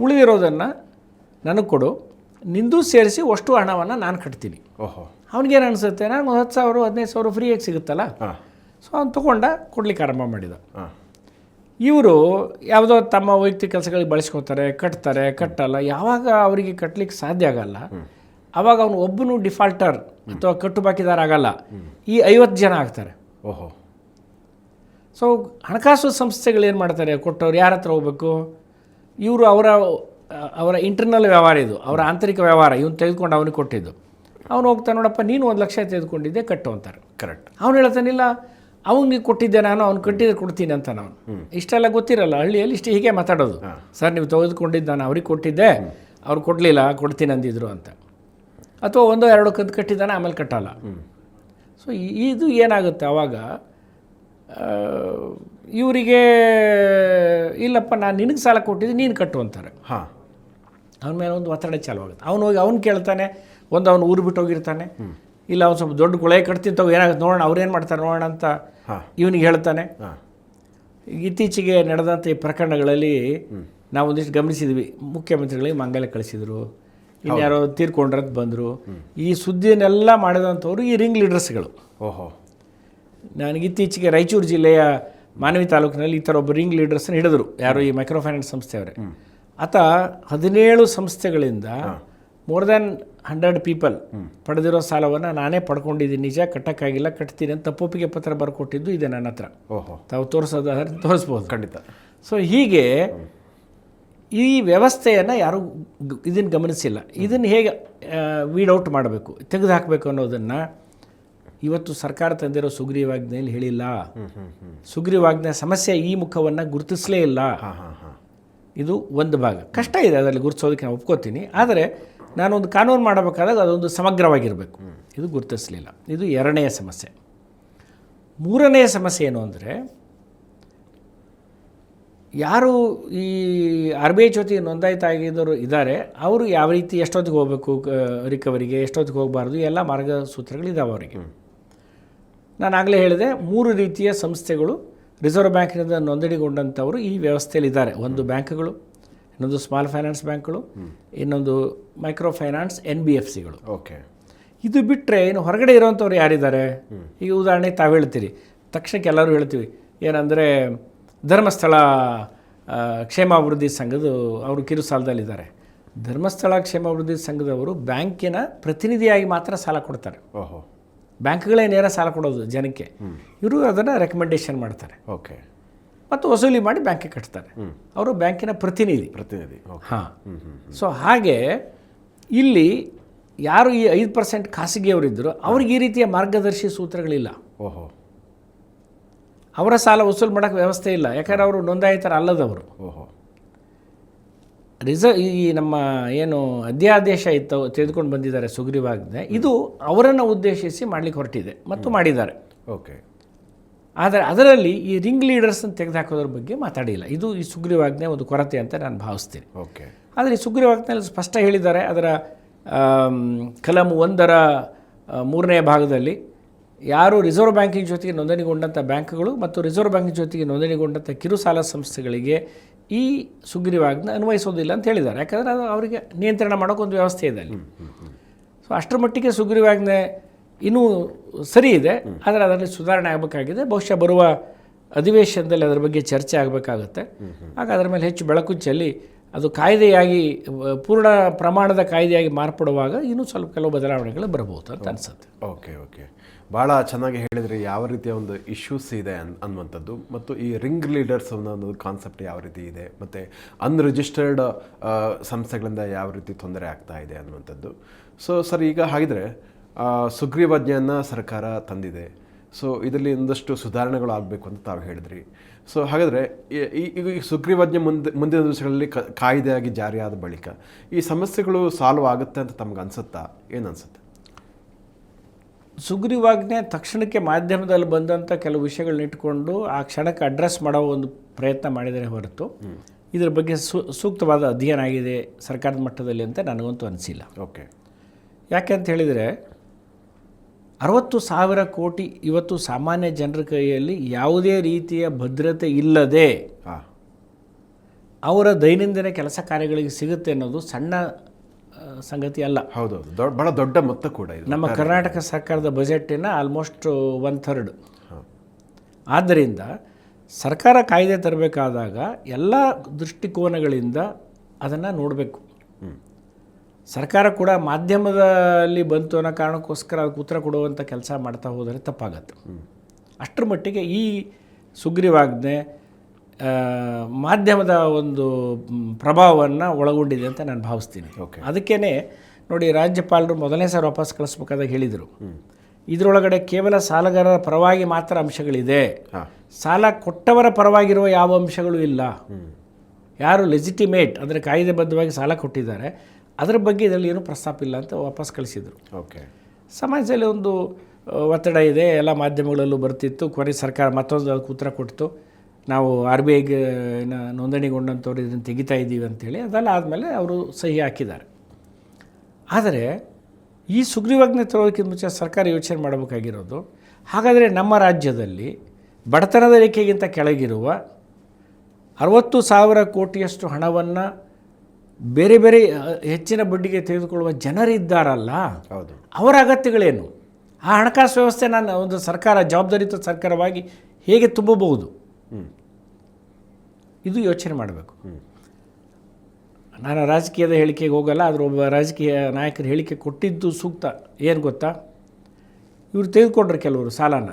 ಉಳಿದಿರೋದನ್ನು ನನಗೆ ಕೊಡು. ನಿಂದು ಸೇರಿಸಿ ಅಷ್ಟು ಹಣವನ್ನು ನಾನು ಕಟ್ತೀನಿ. ಓಹೋ. ಅವ್ನಿಗೇನು ಅನಿಸುತ್ತೆ? ನನಗೆ ಹತ್ತು ಸಾವಿರ ಹದಿನೈದು ಸಾವಿರ ಫ್ರೀಯಾಗಿ ಸಿಗುತ್ತಲ್ಲ? ಹಾಂ. ಸೊ ಅವ್ನು ತೊಗೊಂಡ ಕೊಡ್ಲಿಕ್ಕೆ ಆರಂಭ ಮಾಡಿದ. ಹಾಂ. ಇವರು ಯಾವುದೋ ತಮ್ಮ ವೈಯಕ್ತಿಕ ಕೆಲಸಗಳಿಗೆ ಬಳಸ್ಕೊತಾರೆ ಕಟ್ತಾರೆ ಕಟ್ಟಲ್ಲ. ಯಾವಾಗ ಅವರಿಗೆ ಕಟ್ಟಲಿಕ್ಕೆ ಸಾಧ್ಯ ಆಗಲ್ಲ ಆವಾಗ ಅವನು ಒಬ್ಬನು ಡಿಫಾಲ್ಟರ್ ಅಥವಾ ಕಟ್ಟುಬಾಕಿದಾರ ಆಗಲ್ಲ. ಈ ಐವತ್ತು ಜನ ಆಗ್ತಾರೆ. ಓಹೋ. ಸೊ ಹಣಕಾಸು ಸಂಸ್ಥೆಗಳು ಏನು ಮಾಡ್ತಾರೆ? ಕೊಟ್ಟವ್ರು ಯಾರ ಹತ್ರ ಹೋಗ್ಬೇಕು? ಇವರು ಅವರ ಅವರ ಇಂಟರ್ನಲ್ ವ್ಯವಹಾರ ಇದು ಅವರ ಆಂತರಿಕ ವ್ಯವಹಾರ ಇವನು ತೆಗೆದುಕೊಂಡು ಅವನಿಗೆ ಕೊಟ್ಟಿದ್ದು. ಅವನು ಹೋಗ್ತಾನೆ ನೋಡಪ್ಪ ನೀನು ಒಂದು ಲಕ್ಷ ತೆಗೆದುಕೊಂಡಿದ್ದೆ ಕಟ್ಟು ಅಂತಾರೆ. ಕರೆಕ್ಟ್ ಅವನು ಹೇಳ್ತಾನಿಲ್ಲ ಅವನಿಗೆ ಕೊಟ್ಟಿದ್ದೆ ನಾನು ಅವ್ನು ಕಟ್ಟಿದ್ರೆ ಕೊಡ್ತೀನಿ ಅಂತ ನಾನು. ಇಷ್ಟೆಲ್ಲ ಗೊತ್ತಿರಲ್ಲ ಹಳ್ಳಿಯಲ್ಲಿ ಇಷ್ಟು ಹೀಗೆ ಮಾತಾಡೋದು. ಸರ್ ನೀವು ತೆಗೆದುಕೊಂಡಿದ್ದು ನಾನು ಅವ್ರಿಗೆ ಕೊಟ್ಟಿದ್ದೆ ಅವ್ರು ಕೊಡಲಿಲ್ಲ ಕೊಡ್ತೀನಿ ಅಂದಿದ್ರು ಅಂತ. ಅಥವಾ ಒಂದೋ ಎರಡೋ ಕಂತು ಕಟ್ಟಿದ್ದಾನೆ ಆಮೇಲೆ ಕಟ್ಟಲ್ಲ. ಸೊ ಇದು ಏನಾಗುತ್ತೆ ಆವಾಗ ಇವರಿಗೆ ಇಲ್ಲಪ್ಪ ನಾನು ನಿನಗೆ ಸಾಲ ಕೊಟ್ಟಿದ್ದು ನೀನು ಕಟ್ಟು ಅಂತಾರೆ. ಹಾಂ. ಅವನ ಮೇಲೆ ಒಂದು ಒತ್ತಡ ಚಾಲು ಆಗುತ್ತೆ ಅವನು ಹೋಗಿ ಅವ್ನು ಕೇಳ್ತಾನೆ ಒಂದು ಅವನು ಊರು ಬಿಟ್ಟು ಹೋಗಿರ್ತಾನೆ. ಇಲ್ಲ ಅವ್ನು ಸ್ವಲ್ಪ ದೊಡ್ಡ ಕೊಳೆ ಕಟ್ತಿತ್ತು ಏನಾಗುತ್ತೆ ನೋಡೋಣ ಅವ್ರೇನು ಮಾಡ್ತಾರೆ ನೋಡೋಣ ಅಂತ ಹಾಂ. ಇವನಿಗೆ ಹೇಳ್ತಾನೆ. ಇತ್ತೀಚೆಗೆ ನಡೆದಂಥ ಈ ಪ್ರಕರಣಗಳಲ್ಲಿ ನಾವು ಒಂದಿಷ್ಟು ಗಮನಿಸಿದ್ವಿ. ಮುಖ್ಯಮಂತ್ರಿಗಳಿಗೆ ಮಂಗಲ ಕಳಿಸಿದ್ರು. ಇನ್ಯಾರೋ ತೀರ್ಕೊಂಡ್ರಂತ ಬಂದರು. ಈ ಸುದ್ದಿಯನ್ನೆಲ್ಲ ಮಾಡಿದಂಥವ್ರು ಈ ರಿಂಗ್ ಲೀಡರ್ಸ್ಗಳು. ಓಹೋ. ನನಗೆ ಇತ್ತೀಚೆಗೆ ರಾಯಚೂರು ಜಿಲ್ಲೆಯ ಮಾನವಿ ತಾಲೂಕಿನಲ್ಲಿ ಈ ಥರ ಒಬ್ಬ ರಿಂಗ್ ಲೀಡರ್ಸ್ನ ಹಿಡಿದ್ರು. ಯಾರು ಈ ಮೈಕ್ರೋ ಫೈನಾನ್ಸ್ ಸಂಸ್ಥೆಯವರೇ ಆತ ಹದಿನೇಳು ಸಂಸ್ಥೆಗಳಿಂದ ಮೋರ್ ದ್ಯಾನ್ ಹಂಡ್ರೆಡ್ ಪೀಪಲ್ ಪಡೆದಿರೋ ಸಾಲವನ್ನು ನಾನೇ ಪಡ್ಕೊಂಡಿದ್ದೀನಿ. ನಿಜ ಕಟ್ಟಕ್ಕಾಗಿಲ್ಲ ಕಟ್ತೀನಿ ಅಂತ ತಪ್ಪೊಪ್ಪಿಗೆ ಪತ್ರ ಬರ್ಕೊಟ್ಟಿದ್ದು ಇದೆ ನನ್ನ ಹತ್ರ. ಓಹೋ. ತಾವು ತೋರಿಸೋದಾದ್ರೆ ತೋರಿಸ್ಬೋದು. ಖಂಡಿತ. ಸೊ ಹೀಗೆ ಈ ವ್ಯವಸ್ಥೆಯನ್ನು ಯಾರು ಇದನ್ನು ಗಮನಿಸಿಲ್ಲ. ಇದನ್ನು ಹೇಗೆ ವೀಡ್ ಔಟ್ ಮಾಡಬೇಕು ತೆಗೆದು ಹಾಕಬೇಕು ಅನ್ನೋದನ್ನು ಇವತ್ತು ಸರ್ಕಾರ ತಂದಿರೋ ಸುಗ್ರೀವಾಜ್ಞೆಯಲ್ಲಿ ಹೇಳಿಲ್ಲ. ಸುಗ್ರೀವಾಜ್ಞೆ ಸಮಸ್ಯೆ ಈ ಮುಖವನ್ನು ಗುರುತಿಸಲೇ ಇಲ್ಲ. ಹಾಂ ಹಾಂ ಹಾಂ. ಇದು ಒಂದು ಭಾಗ. ಕಷ್ಟ ಇದೆ ಅದರಲ್ಲಿ ಗುರುತಿಸೋದಕ್ಕೆ ನಾನು ಒಪ್ಕೋತೀನಿ. ಆದರೆ ನಾನೊಂದು ಕಾನೂನು ಮಾಡಬೇಕಾದಾಗ ಅದೊಂದು ಸಮಗ್ರವಾಗಿರಬೇಕು. ಇದು ಗುರುತಿಸಲಿಲ್ಲ. ಇದು ಎರಡನೆಯ ಸಮಸ್ಯೆ. ಮೂರನೆಯ ಸಮಸ್ಯೆ ಏನು ಅಂದರೆ ಯಾರು ಈ ಆರ್ ಬಿ ಐ ಜೊತೆ ನೋಂದಾಯಿತ ಆಗಿದ್ದವರು ಇದ್ದಾರೆ ಅವರು ಯಾವ ರೀತಿ ಎಷ್ಟೊತ್ತಿಗೆ ಹೋಗಬೇಕು ರಿಕವರಿಗೆ ಎಷ್ಟೊತ್ತಿಗೆ ಹೋಗಬಾರ್ದು ಎಲ್ಲ ಮಾರ್ಗಸೂತ್ರಗಳಿದ್ದಾವೆ ಅವರಿಗೆ. ನಾನು ಆಗಲೇ ಹೇಳಿದೆ ಮೂರು ರೀತಿಯ ಸಂಸ್ಥೆಗಳು ರಿಸರ್ವ್ ಬ್ಯಾಂಕಿನಿಂದ ನೋಂದಣಿಗೊಂಡಂಥವರು ಈ ವ್ಯವಸ್ಥೆಯಲ್ಲಿ ಇದ್ದಾರೆ ಒಂದು ಬ್ಯಾಂಕ್ಗಳು ಇನ್ನೊಂದು ಸ್ಮಾಲ್ ಫೈನಾನ್ಸ್ ಬ್ಯಾಂಕ್ಗಳು ಇನ್ನೊಂದು micro finance N B F ಸಿಗಳು okay. ಇದು ಬಿಟ್ಟರೆ ಇನ್ನು ಹೊರಗಡೆ ಇರೋವಂಥವ್ರು ಯಾರಿದ್ದಾರೆ? ಈಗ ಉದಾಹರಣೆಗೆ ತಾವು ಹೇಳ್ತೀರಿ. ತಕ್ಷಣಕ್ಕೆ ಎಲ್ಲರೂ ಹೇಳ್ತೀವಿ ಏನಂದರೆ ಧರ್ಮಸ್ಥಳ ಕ್ಷೇಮಾಭಿವೃದ್ಧಿ ಸಂಘದ ಅವರು ಕಿರು ಸಾಲದಲ್ಲಿದ್ದಾರೆ ಧರ್ಮಸ್ಥಳ ಕ್ಷೇಮಾಭಿವೃದ್ಧಿ ಸಂಘದವರು ಬ್ಯಾಂಕಿನ ಪ್ರತಿನಿಧಿಯಾಗಿ ಮಾತ್ರ ಸಾಲ ಕೊಡ್ತಾರೆ. ಓಹೋ. ಬ್ಯಾಂಕ್ಗಳೇ ನೇರ ಸಾಲ ಕೊಡೋದು ಜನಕ್ಕೆ. ಇವರು ಅದನ್ನು ರೆಕಮೆಂಡೇಶನ್ ಮಾಡ್ತಾರೆ. ಓಕೆ. ಮತ್ತು ವಸೂಲಿ ಮಾಡಿ ಬ್ಯಾಂಕಿಗೆ ಕಟ್ತಾರೆ. ಅವರು ಬ್ಯಾಂಕಿನ ಪ್ರತಿನಿಧಿ. ಪ್ರತಿನಿಧಿ ಹಾಂ. ಸೊ ಹಾಗೆ ಇಲ್ಲಿ ಯಾರು ಈ ಐದು ಪರ್ಸೆಂಟ್ ಖಾಸಗಿಯವರಿದ್ದರು ಅವ್ರಿಗೆ ಈ ರೀತಿಯ ಮಾರ್ಗದರ್ಶಿ ಸೂತ್ರಗಳಿಲ್ಲ. ಓಹೋ. ಅವರ ಸಾಲ ವಸೂಲು ಮಾಡೋಕ್ಕೆ ವ್ಯವಸ್ಥೆ ಇಲ್ಲ. ಯಾಕಂದ್ರೆ ಅವರು ನೋಂದಾಯಿತರ ಅಲ್ಲದವರು. ಓಹೋ. ರಿಸರ್ವ್ ಈ ನಮ್ಮ ಏನು ಅಧ್ಯಾದೇಶ ಇತ್ತು ತೆಗೆದುಕೊಂಡು ಬಂದಿದ್ದಾರೆ ಸುಗ್ರೀವಾಜ್ಞೆ ಇದು ಅವರನ್ನು ಉದ್ದೇಶಿಸಿ ಮಾಡಲಿಕ್ಕೆ ಹೊರಟಿದೆ ಮತ್ತು ಮಾಡಿದ್ದಾರೆ. ಓಕೆ. ಆದರೆ ಅದರಲ್ಲಿ ಈ ರಿಂಗ್ ಲೀಡರ್ಸನ್ನು ತೆಗೆದುಹಾಕೋದ್ರ ಬಗ್ಗೆ ಮಾತಾಡಿಲ್ಲ. ಇದು ಈ ಸುಗ್ರೀವಾಜ್ಞೆ ಒಂದು ಕೊರತೆ ಅಂತ ನಾನು ಭಾವಿಸ್ತೀನಿ. ಓಕೆ. ಆದರೆ ಈ ಸುಗ್ರೀವಾಜ್ಞೆಯಲ್ಲಿ ಸ್ಪಷ್ಟ ಹೇಳಿದ್ದಾರೆ ಅದರ ಕಲಂ ಒಂದರ ಮೂರನೇ ಭಾಗದಲ್ಲಿ ಯಾರು ರಿಸರ್ವ್ ಬ್ಯಾಂಕಿನ ಜೊತೆಗೆ ನೋಂದಣಿಗೊಂಡಂಥ ಬ್ಯಾಂಕ್ಗಳು ಮತ್ತು ರಿಸರ್ವ್ ಬ್ಯಾಂಕಿನ ಜೊತೆಗೆ ನೋಂದಣಿಗೊಂಡಂಥ ಕಿರು ಸಾಲ ಸಂಸ್ಥೆಗಳಿಗೆ ಈ ಸುಗ್ರೀವಾಜ್ಞೆ ಅನ್ವಯಿಸೋದಿಲ್ಲ ಅಂತ ಹೇಳಿದ್ದಾರೆ. ಯಾಕಂದರೆ ಅದು ಅವರಿಗೆ ನಿಯಂತ್ರಣ ಮಾಡೋಕ್ಕೊಂದು ವ್ಯವಸ್ಥೆ ಇದೆ ಅಲ್ಲಿ. ಸೊ ಅಷ್ಟರ ಮಟ್ಟಿಗೆ ಸುಗ್ರೀವಾಜ್ಞೆ ಇನ್ನೂ ಸರಿ ಇದೆ ಆದರೆ ಅದರಲ್ಲಿ ಸುಧಾರಣೆ ಆಗಬೇಕಾಗಿದೆ. ಬಹುಶಃ ಬರುವ ಅಧಿವೇಶನದಲ್ಲಿ ಅದರ ಬಗ್ಗೆ ಚರ್ಚೆ ಆಗಬೇಕಾಗುತ್ತೆ. ಆಗ ಅದರ ಮೇಲೆ ಹೆಚ್ಚು ಬೆಳಕು ಚೆಲ್ಲಿ ಅದು ಕಾಯ್ದೆಯಾಗಿ ಪೂರ್ಣ ಪ್ರಮಾಣದ ಕಾಯ್ದೆಯಾಗಿ ಮಾರ್ಪಡುವಾಗ ಇನ್ನೂ ಸ್ವಲ್ಪ ಕೆಲವು ಬದಲಾವಣೆಗಳು ಬರಬಹುದು ಅಂತ ಅನಿಸುತ್ತೆ. Okay okay. ಭಾಳ ಚೆನ್ನಾಗಿ ಹೇಳಿದರೆ ಯಾವ ರೀತಿಯ ಒಂದು ಇಶ್ಯೂಸ್ ಇದೆ ಅನ್, ಅನ್ನುವಂಥದ್ದು. ಮತ್ತು ಈ ರಿಂಗ್ ಲೀಡರ್ಸ್ ಅನ್ನೋ ಕಾನ್ಸೆಪ್ಟ್ ಯಾವ ರೀತಿ ಇದೆ, ಮತ್ತು ಅನ್ರಿಜಿಸ್ಟರ್ಡ್ ಸಂಸ್ಥೆಗಳಿಂದ ಯಾವ ರೀತಿ ತೊಂದರೆ ಆಗ್ತಾ ಇದೆ ಅನ್ನುವಂಥದ್ದು. ಸೊ ಸರ್, ಈಗ ಹಾಗಿದ್ರೆ ಸುಗ್ರೀವಾಜ್ಞೆಯನ್ನ ಸರ್ಕಾರ ತಂದಿದೆ. ಸೊ ಇದರಲ್ಲಿ ಒಂದಷ್ಟು ಸುಧಾರಣೆಗಳು ಆಗಬೇಕು ಅಂತ ತಾವು ಹೇಳಿದ್ರಿ. ಸೊ ಹಾಗಾದರೆ ಈಗ ಈ ಸುಗ್ರೀವಾಜ್ಞೆ ಮುಂದೆ, ಮುಂದಿನ ದಿವಸಗಳಲ್ಲಿ ಕಾಯ್ದೆಯಾಗಿ ಜಾರಿಯಾದ ಬಳಿಕ ಈ ಸಮಸ್ಯೆಗಳು ಸಾಲ್ವ್ ಆಗುತ್ತೆ ಅಂತ ತಮ್ಗೆ ಅನಿಸುತ್ತಾ? ಏನು ಅನ್ಸುತ್ತೆ? ಸುಗ್ರೀವಾಜ್ಞೆ ತಕ್ಷಣಕ್ಕೆ ಮಾಧ್ಯಮದಲ್ಲಿ ಬಂದಂಥ ಕೆಲವು ವಿಷಯಗಳನ್ನ ಇಟ್ಕೊಂಡು ಆ ಕ್ಷಣಕ್ಕೆ ಅಡ್ರೆಸ್ ಮಾಡೋ ಒಂದು ಪ್ರಯತ್ನ ಮಾಡಿದರೆ ಹೊರತು ಇದರ ಬಗ್ಗೆ ಸು ಸೂಕ್ತವಾದ ಅಧ್ಯಯನ ಆಗಿದೆ ಸರ್ಕಾರದ ಮಟ್ಟದಲ್ಲಿ ಅಂತ ನನಗಂತೂ ಅನಿಸಿಲ್ಲ. ಓಕೆ. ಯಾಕೆ ಅಂತ ಹೇಳಿದರೆ ಅರವತ್ತು ಸಾವಿರ ಕೋಟಿ ಇವತ್ತು ಸಾಮಾನ್ಯ ಜನರ ಕೈಯಲ್ಲಿ ಯಾವುದೇ ರೀತಿಯ ಭದ್ರತೆ ಇಲ್ಲದೆ ಅವರ ದೈನಂದಿನ ಕೆಲಸ ಕಾರ್ಯಗಳಿಗೆ ಸಿಗುತ್ತೆ ಅನ್ನೋದು ಸಣ್ಣ ಸಂಗತಿ ಅಲ್ಲ. ಹೌದು ದೊಡ್ಡ ಭಾಳ ದೊಡ್ಡ ಮೊತ್ತ ಕೂಡ ಇದು. ನಮ್ಮ ಕರ್ನಾಟಕ ಸರ್ಕಾರದ ಬಜೆಟಿನ ಆಲ್ಮೋಸ್ಟ್ ಒನ್ ಥರ್ಡ್ ಆದ್ದರಿಂದ ಸರ್ಕಾರ ಕಾಯ್ದೆ ತರಬೇಕಾದಾಗ ಎಲ್ಲ ದೃಷ್ಟಿಕೋನಗಳಿಂದ ಅದನ್ನು ನೋಡಬೇಕು. ಸರ್ಕಾರ ಕೂಡ ಮಾಧ್ಯಮದಲ್ಲಿ ಬಂತು ಅನ್ನೋ ಕಾರಣಕ್ಕೋಸ್ಕರ ಅದಕ್ಕೆ ಉತ್ತರ ಕೊಡುವಂಥ ಕೆಲಸ ಮಾಡ್ತಾ ಹೋದರೆ ತಪ್ಪಾಗತ್ತೆ. ಅಷ್ಟರ ಮಟ್ಟಿಗೆ ಈ ಸುಗ್ರೀವಾಜ್ಞೆ ಮಾಧ್ಯಮದ ಒಂದು ಪ್ರಭಾವವನ್ನು ಒಳಗೊಂಡಿದೆ ಅಂತ ನಾನು ಭಾವಿಸ್ತೀನಿ. ಅದಕ್ಕೇ ನೋಡಿ ರಾಜ್ಯಪಾಲರು ಮೊದಲನೇ ಸಾರಿ ವಾಪಸ್ ಕಳಿಸ್ಬೇಕಾದಾಗ ಹೇಳಿದರು. ಇದರೊಳಗಡೆ ಕೇವಲ ಸಾಲಗಾರರ ಪರವಾಗಿ ಮಾತ್ರ ಅಂಶಗಳಿದೆ. ಸಾಲ ಕೊಟ್ಟವರ ಪರವಾಗಿರುವ ಯಾವ ಅಂಶಗಳು ಇಲ್ಲ. ಯಾರು ಲೆಜಿಟಿಮೇಟ್ ಅಂದರೆ ಕಾಯ್ದೆಬದ್ಧವಾಗಿ ಸಾಲ ಕೊಟ್ಟಿದ್ದಾರೆ ಅದರ ಬಗ್ಗೆ ಇದರಲ್ಲಿ ಏನೂ ಪ್ರಸ್ತಾಪ ಇಲ್ಲ ಅಂತ ವಾಪಸ್ ಕಳಿಸಿದರು. ಓಕೆ ಸಮಾಜದಲ್ಲಿ ಒಂದು ಒತ್ತಡ ಇದೆ. ಎಲ್ಲ ಮಾಧ್ಯಮಗಳಲ್ಲೂ ಬರ್ತಿತ್ತು. ಕೊನೆ ಸರ್ಕಾರ ಮತ್ತೊಂದು ಅದಕ್ಕೆ ಉತ್ತರ ಕೊಡ್ತು. ನಾವು ಆರ್ ಬಿ ಐಗೆ ನೋಂದಣಿಗೊಂಡಂಥವ್ರು ಇದನ್ನು ತೆಗಿತಾ ಇದ್ದೀವಿ ಅಂತೇಳಿ ಅದೆಲ್ಲ ಆದಮೇಲೆ ಅವರು ಸಹಿ ಹಾಕಿದ್ದಾರೆ. ಆದರೆ ಈ ಸುಗ್ರೀವಾಜ್ಞೆ ತರೋದಕ್ಕಿಂತ ಮುಂಚೆ ಸರ್ಕಾರ ಯೋಚನೆ ಮಾಡಬೇಕಾಗಿರೋದು ಹಾಗಾದರೆ ನಮ್ಮ ರಾಜ್ಯದಲ್ಲಿ ಬಡತನದ ರೇಖೆಗಿಂತ ಕೆಳಗಿರುವ ಅರವತ್ತು ಸಾವಿರ ಕೋಟಿಯಷ್ಟು ಹಣವನ್ನು ಬೇರೆ ಬೇರೆ ಹೆಚ್ಚಿನ ಬಡ್ಡಿಗೆ ತೆಗೆದುಕೊಳ್ಳುವ ಜನರಿದ್ದಾರಲ್ಲ ಹೌದು. ಅವರ ಅಗತ್ಯಗಳೇನು? ಆ ಹಣಕಾಸು ವ್ಯವಸ್ಥೆ ನಾನು ಒಂದು ಸರ್ಕಾರ ಜವಾಬ್ದಾರಿಯುತ ಸರ್ಕಾರವಾಗಿ ಹೇಗೆ ತುಂಬಬಹುದು? ಇದು ಯೋಚನೆ ಮಾಡಬೇಕು. ನಾನು ರಾಜಕೀಯದ ಹೇಳಿಕೆಗೆ ಹೋಗಲ್ಲ ಆದರೆ ಒಬ್ಬ ರಾಜಕೀಯ ನಾಯಕರು ಹೇಳಿಕೆ ಕೊಟ್ಟಿದ್ದು ಸೂಕ್ತ. ಏನು ಗೊತ್ತಾ? ಇವರು ತೆಗೆದುಕೊಂಡ್ರೆ ಕೆಲವರು ಸಾಲನ.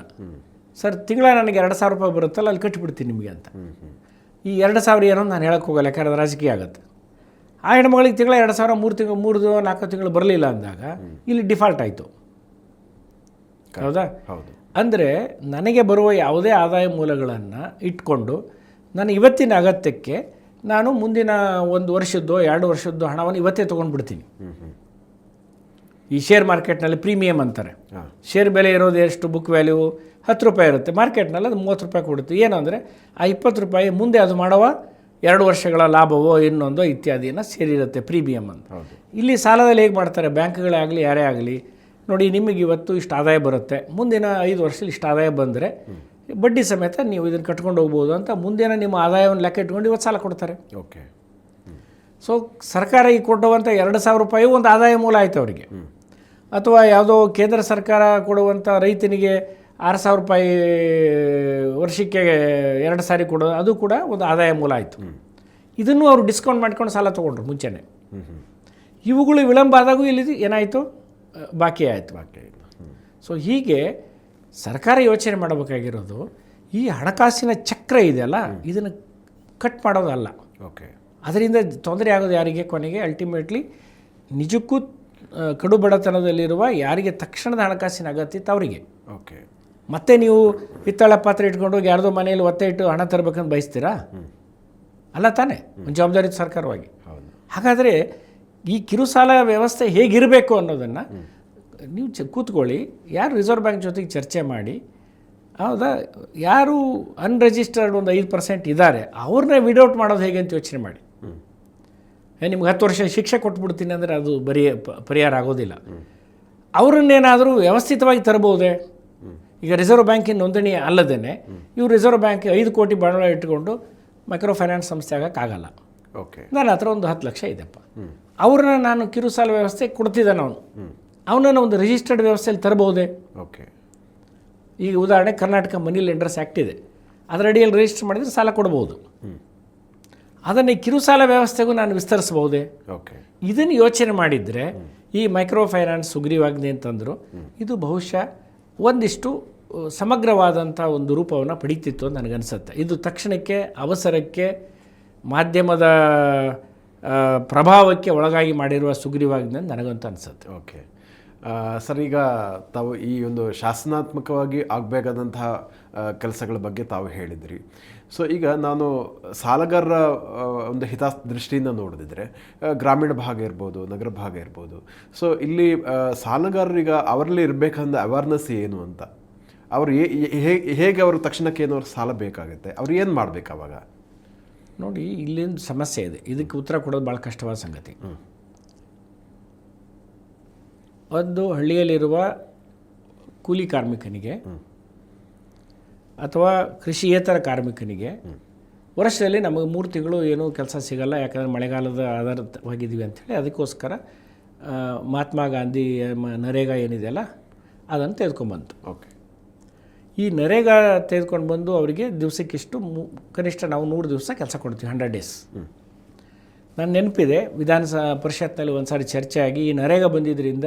ಸರ್ ತಿಂಗಳ ನನಗೆ ಎರಡು ಸಾವಿರ ರೂಪಾಯಿ ಬರುತ್ತಲ್ಲ ಅಲ್ಲಿ ಕಟ್ಟಿಬಿಡ್ತೀನಿ ನಿಮಗೆ ಅಂತ. ಈ ಎರಡು ಸಾವಿರ ಏನೋ ನಾನು ಹೇಳಕ್ಕೆ ಹೋಗಲ್ಲ ಯಾಕಂದ್ರೆ ರಾಜಕೀಯ ಆಗುತ್ತೆ. ಆ ಹೆಣ್ಮಗಳಿಗೆ ತಿಂಗಳ ಎರಡು ಸಾವಿರ ಮೂರು ತಿಂಗಳು ಮೂರು ನಾಲ್ಕು ತಿಂಗಳು ಬರಲಿಲ್ಲ ಅಂದಾಗ ಇಲ್ಲಿ ಡಿಫಾಲ್ಟ್ ಆಯಿತು. ಹೌದಾ? ಹೌದು. ಅಂದರೆ ನನಗೆ ಬರುವ ಯಾವುದೇ ಆದಾಯ ಮೂಲಗಳನ್ನು ಇಟ್ಕೊಂಡು ನಾನು ಇವತ್ತಿನ ಅಗತ್ಯಕ್ಕೆ ನಾನು ಮುಂದಿನ ಒಂದು ವರ್ಷದ್ದು ಎರಡು ವರ್ಷದ್ದು ಹಣವನ್ನು ಇವತ್ತೇ ತೊಗೊಂಡ್ಬಿಡ್ತೀನಿ. ಈ ಶೇರ್ ಮಾರ್ಕೆಟ್ನಲ್ಲಿ ಪ್ರೀಮಿಯಮ್ ಅಂತಾರೆ. ಶೇರ್ ಬೆಲೆ ಇರೋದು ಎಷ್ಟು ಬುಕ್ ವ್ಯಾಲ್ಯೂ ಹತ್ತು ರೂಪಾಯಿ ಇರುತ್ತೆ. ಮಾರ್ಕೆಟ್ನಲ್ಲಿ ಅದು ಮೂವತ್ತು ರೂಪಾಯಿ ಕೊಡುತ್ತೆ. ಏನು ಅಂದರೆ ಆ ಇಪ್ಪತ್ತು ರೂಪಾಯಿ ಮುಂದೆ ಅದು ಮಾಡುವ ಎರಡು ವರ್ಷಗಳ ಲಾಭವೋ ಇನ್ನೊಂದೋ ಇತ್ಯಾದಿನ ಸೇರಿರುತ್ತೆ ಪ್ರೀಮಿಯಮ್ ಅಂತ. ಇಲ್ಲಿ ಸಾಲದಲ್ಲಿ ಹೇಗೆ ಮಾಡ್ತಾರೆ? ಬ್ಯಾಂಕ್ಗಳೇ ಆಗಲಿ ಯಾರೇ ಆಗಲಿ ನೋಡಿ ನಿಮಗೆ ಇವತ್ತು ಇಷ್ಟು ಆದಾಯ ಬರುತ್ತೆ. ಮುಂದಿನ ಐದು ವರ್ಷದಲ್ಲಿ ಇಷ್ಟು ಆದಾಯ ಬಂದರೆ ಬಡ್ಡಿ ಸಮೇತ ನೀವು ಇದನ್ನು ಕಟ್ಕೊಂಡು ಹೋಗ್ಬೋದು ಅಂತ ಮುಂದಿನ ನಿಮ್ಮ ಆದಾಯವನ್ನು ಲೆಕ್ಕ ಇಟ್ಕೊಂಡು ಇವತ್ತು ಸಾಲ ಕೊಡ್ತಾರೆ. ಓಕೆ. ಸೊ ಸರ್ಕಾರ ಈಗ ಕೊಟ್ಟುವಂಥ ಎರಡು ಸಾವಿರ ರೂಪಾಯಿ ಒಂದು ಆದಾಯ ಮೂಲ ಆಯಿತು ಅವರಿಗೆ. ಅಥವಾ ಯಾವುದೋ ಕೇಂದ್ರ ಸರ್ಕಾರ ಕೊಡುವಂಥ ರೈತನಿಗೆ ಆರು ಸಾವಿರ ರೂಪಾಯಿ ವರ್ಷಕ್ಕೆ ಎರಡು ಸಾರಿ ಕೊಡೋದು ಅದು ಕೂಡ ಒಂದು ಆದಾಯ ಮೂಲ ಆಯಿತು. ಇದನ್ನು ಅವರು ಡಿಸ್ಕೌಂಟ್ ಮಾಡ್ಕೊಂಡು ಸಾಲ ತೊಗೊಂಡ್ರು ಮುಂಚೆನೆ. ಇವುಗಳು ವಿಳಂಬ ಆದಾಗೂ ಇಲ್ಲಿ ಏನಾಯಿತು? ಬಾಕಿ ಆಯಿತು ಬಾಕಿ ಆಯಿತು. ಸೊ ಹೀಗೆ ಸರ್ಕಾರ ಯೋಚನೆ ಮಾಡಬೇಕಾಗಿರೋದು ಈ ಹಣಕಾಸಿನ ಚಕ್ರ ಇದೆಯಲ್ಲ ಇದನ್ನು ಕಟ್ ಮಾಡೋದಲ್ಲ. ಓಕೆ. ಅದರಿಂದ ತೊಂದರೆ ಆಗೋದು ಯಾರಿಗೆ? ಕೊನೆಗೆ ಅಲ್ಟಿಮೇಟ್ಲಿ ನಿಜಕ್ಕೂ ಕಡು ಬಡತನದಲ್ಲಿರುವ ಯಾರಿಗೆ ತಕ್ಷಣದ ಹಣಕಾಸಿನ ಅಗತ್ಯ ಇತ್ತು ಅವರಿಗೆ. ಓಕೆ. ಮತ್ತೆ ನೀವು ಹಿತ್ತಾಳ ಪಾತ್ರೆ ಇಟ್ಕೊಂಡು ಯಾರ್ದೋ ಮನೆಯಲ್ಲಿ ಒತ್ತೆ ಇಟ್ಟು ಹಣ ತರಬೇಕಂತ ಬಯಸ್ತೀರಾ? ಅಲ್ಲ ತಾನೇ ಒಂದು ಜವಾಬ್ದಾರಿ ಸರ್ಕಾರವಾಗಿ. ಹೌದು. ಹಾಗಾದರೆ ಈ ಕಿರುಸಾಲ ವ್ಯವಸ್ಥೆ ಹೇಗಿರಬೇಕು ಅನ್ನೋದನ್ನು ನೀವು ಚ ಕೂತ್ಕೊಳ್ಳಿ. ಯಾರು ರಿಸರ್ವ್ ಬ್ಯಾಂಕ್ ಜೊತೆಗೆ ಚರ್ಚೆ ಮಾಡಿ. ಹೌದಾ? ಯಾರು ಅನ್ರಿಜಿಸ್ಟರ್ಡ್ ಒಂದು ಐದು ಪರ್ಸೆಂಟ್ ಇದ್ದಾರೆ, ಅವ್ರನ್ನ ವಿಡೌಟ್ ಮಾಡೋದು ಹೇಗೆ ಅಂತ ಯೋಚನೆ ಮಾಡಿ. ನಿಮ್ಗೆ ಹತ್ತು ವರ್ಷ ಶಿಕ್ಷೆ ಕೊಟ್ಬಿಡ್ತೀನಿ ಅಂದರೆ ಅದು ಬರಿ ಪರಿಹಾರ ಆಗೋದಿಲ್ಲ. ಅವ್ರನ್ನೇನಾದರೂ ವ್ಯವಸ್ಥಿತವಾಗಿ ತರಬಹುದೇ? ಈಗ ರಿಸರ್ವ್ ಬ್ಯಾಂಕಿನ ನೋಂದಣಿ ಅಲ್ಲದೇ ಇವ್ರು ರಿಸರ್ವ್ ಬ್ಯಾಂಕ್ ಐದು ಕೋಟಿ ಬಂಡವಾಳ ಇಟ್ಟುಕೊಂಡು ಮೈಕ್ರೋ ಫೈನಾನ್ಸ್ ಸಂಸ್ಥೆ ಆಗೋಕ್ಕಾಗಲ್ಲ. ಓಕೆ ನನ್ನ ಹತ್ರ ಒಂದು ಹತ್ತು ಲಕ್ಷ ಇದೆಪ್ಪ. ಅವ್ರನ್ನ ನಾನು ಕಿರುಸಾಲ ವ್ಯವಸ್ಥೆ ಕೊಡ್ತಿದ್ದಾನೆ ಅವನು. ಅವನನ್ನ ಒಂದು ರಿಜಿಸ್ಟರ್ಡ್ ವ್ಯವಸ್ಥೆಯಲ್ಲಿ ತರಬಹುದೇ ಓಕೆ ಈಗ ಉದಾಹರಣೆ ಕರ್ನಾಟಕ ಮನಿ ಲೆಂಡರ್ಸ್ ಆ್ಯಕ್ಟ್ ಇದೆ. ಅದರ ಅಡಿಯಲ್ಲಿ ರಿಜಿಸ್ಟರ್ ಮಾಡಿದರೆ ಸಾಲ ಕೊಡಬಹುದು ಅದನ್ನು ಈ ಕಿರುಸಾಲ ವ್ಯವಸ್ಥೆಗೂ ನಾನು ವಿಸ್ತರಿಸಬಹುದೇ ಓಕೆ ಇದನ್ನು ಯೋಚನೆ ಮಾಡಿದರೆ ಈ ಮೈಕ್ರೋ ಫೈನಾನ್ಸ್ ಸುಗ್ರೀವಾಜ್ಞೆ ಅಂತಂದರು ಇದು ಬಹುಶಃ ಒಂದಿಷ್ಟು ಸಮಗ್ರವಾದಂಥ ಒಂದು ರೂಪವನ್ನು ಪಡೀತಿತ್ತು ಅಂತ ನನಗನ್ಸುತ್ತೆ. ಇದು ತಕ್ಷಣಕ್ಕೆ ಅವಸರಕ್ಕೆ ಮಾಧ್ಯಮದ ಪ್ರಭಾವಕ್ಕೆ ಒಳಗಾಗಿ ಮಾಡಿರುವ ಸುಗ್ರೀವಾಜ್ಞೆ ನನಗಂತೂ ಅನಿಸುತ್ತೆ. ಓಕೆ. ಸರ್, ಈಗ ತಾವು ಈ ಒಂದು ಶಾಸನಾತ್ಮಕವಾಗಿ ಆಗಬೇಕಾದಂತಹ ಕೆಲಸಗಳ ಬಗ್ಗೆ ತಾವು ಹೇಳಿದ್ರಿ. ಸೊ, ಈಗ ನಾನು ಸಾಲಗಾರರ ಒಂದು ಒಂದು ಹಿತಾದೃಷ್ಟಿಯಿಂದ ನೋಡಿದ್ರೆ ಗ್ರಾಮೀಣ ಭಾಗ ಇರ್ಬೋದು, ನಗರ ಭಾಗ ಇರ್ಬೋದು. ಸೊ, ಇಲ್ಲಿ ಸಾಲಗಾರರೀಗ ಅವರಲ್ಲಿ ಇರಬೇಕಂದ ಅವೇರ್ನೆಸ್ ಏನು ಅಂತ? ಅವರು ಹೇಗೆ ಅವರು ತಕ್ಷಣಕ್ಕೆ ಏನೋ ಸಾಲ ಬೇಕಾಗುತ್ತೆ? ಅವ್ರು ಏನು ಮಾಡಬೇಕು ಅವಾಗ? ನೋಡಿ ಇಲ್ಲೊಂದು ಸಮಸ್ಯೆ ಇದೆ. ಇದಕ್ಕೆ ಉತ್ತರ ಕೊಡೋದು ಭಾಳ ಕಷ್ಟವಾದ ಸಂಗತಿ. ಒಂದು ಹಳ್ಳಿಯಲ್ಲಿರುವ ಕೂಲಿ ಕಾರ್ಮಿಕನಿಗೆ ಅಥವಾ ಕೃಷಿಯೇತರ ಕಾರ್ಮಿಕನಿಗೆ ವರ್ಷದಲ್ಲಿ ನಮಗೆ ಮೂರು ತಿಂಗಳು ಏನೂ ಕೆಲಸ ಸಿಗಲ್ಲ ಯಾಕಂದರೆ ಮಳೆಗಾಲದ ಆಧಾರವಾಗಿದ್ದೀವಿ ಅಂಥೇಳಿ ಅದಕ್ಕೋಸ್ಕರ ಮಹಾತ್ಮ ಗಾಂಧಿ ನರೇಗಾ ಏನಿದೆಯಲ್ಲ ಅದನ್ನು ತೆಗೆದುಕೊಂಬಂತು. ಓಕೆ. ಈ ನರೇಗಾ ತೆಗೆದುಕೊಂಡು ಬಂದು ಅವರಿಗೆ ದಿವಸಕ್ಕಿಷ್ಟು ಮು ಕನಿಷ್ಠ ನಾವು ನೂರು ದಿವಸ ಕೆಲಸ ಕೊಡ್ತೀವಿ ಹಂಡ್ರೆಡ್ ಡೇಸ್ ನನ್ನ ನೆನಪಿದೆ ವಿಧಾನಸ ಪರಿಷತ್ನಲ್ಲಿ ಒಂದು ಸಾರಿ ಚರ್ಚೆ ಆಗಿ ಈ ನರೇಗಾ ಬಂದಿದ್ದರಿಂದ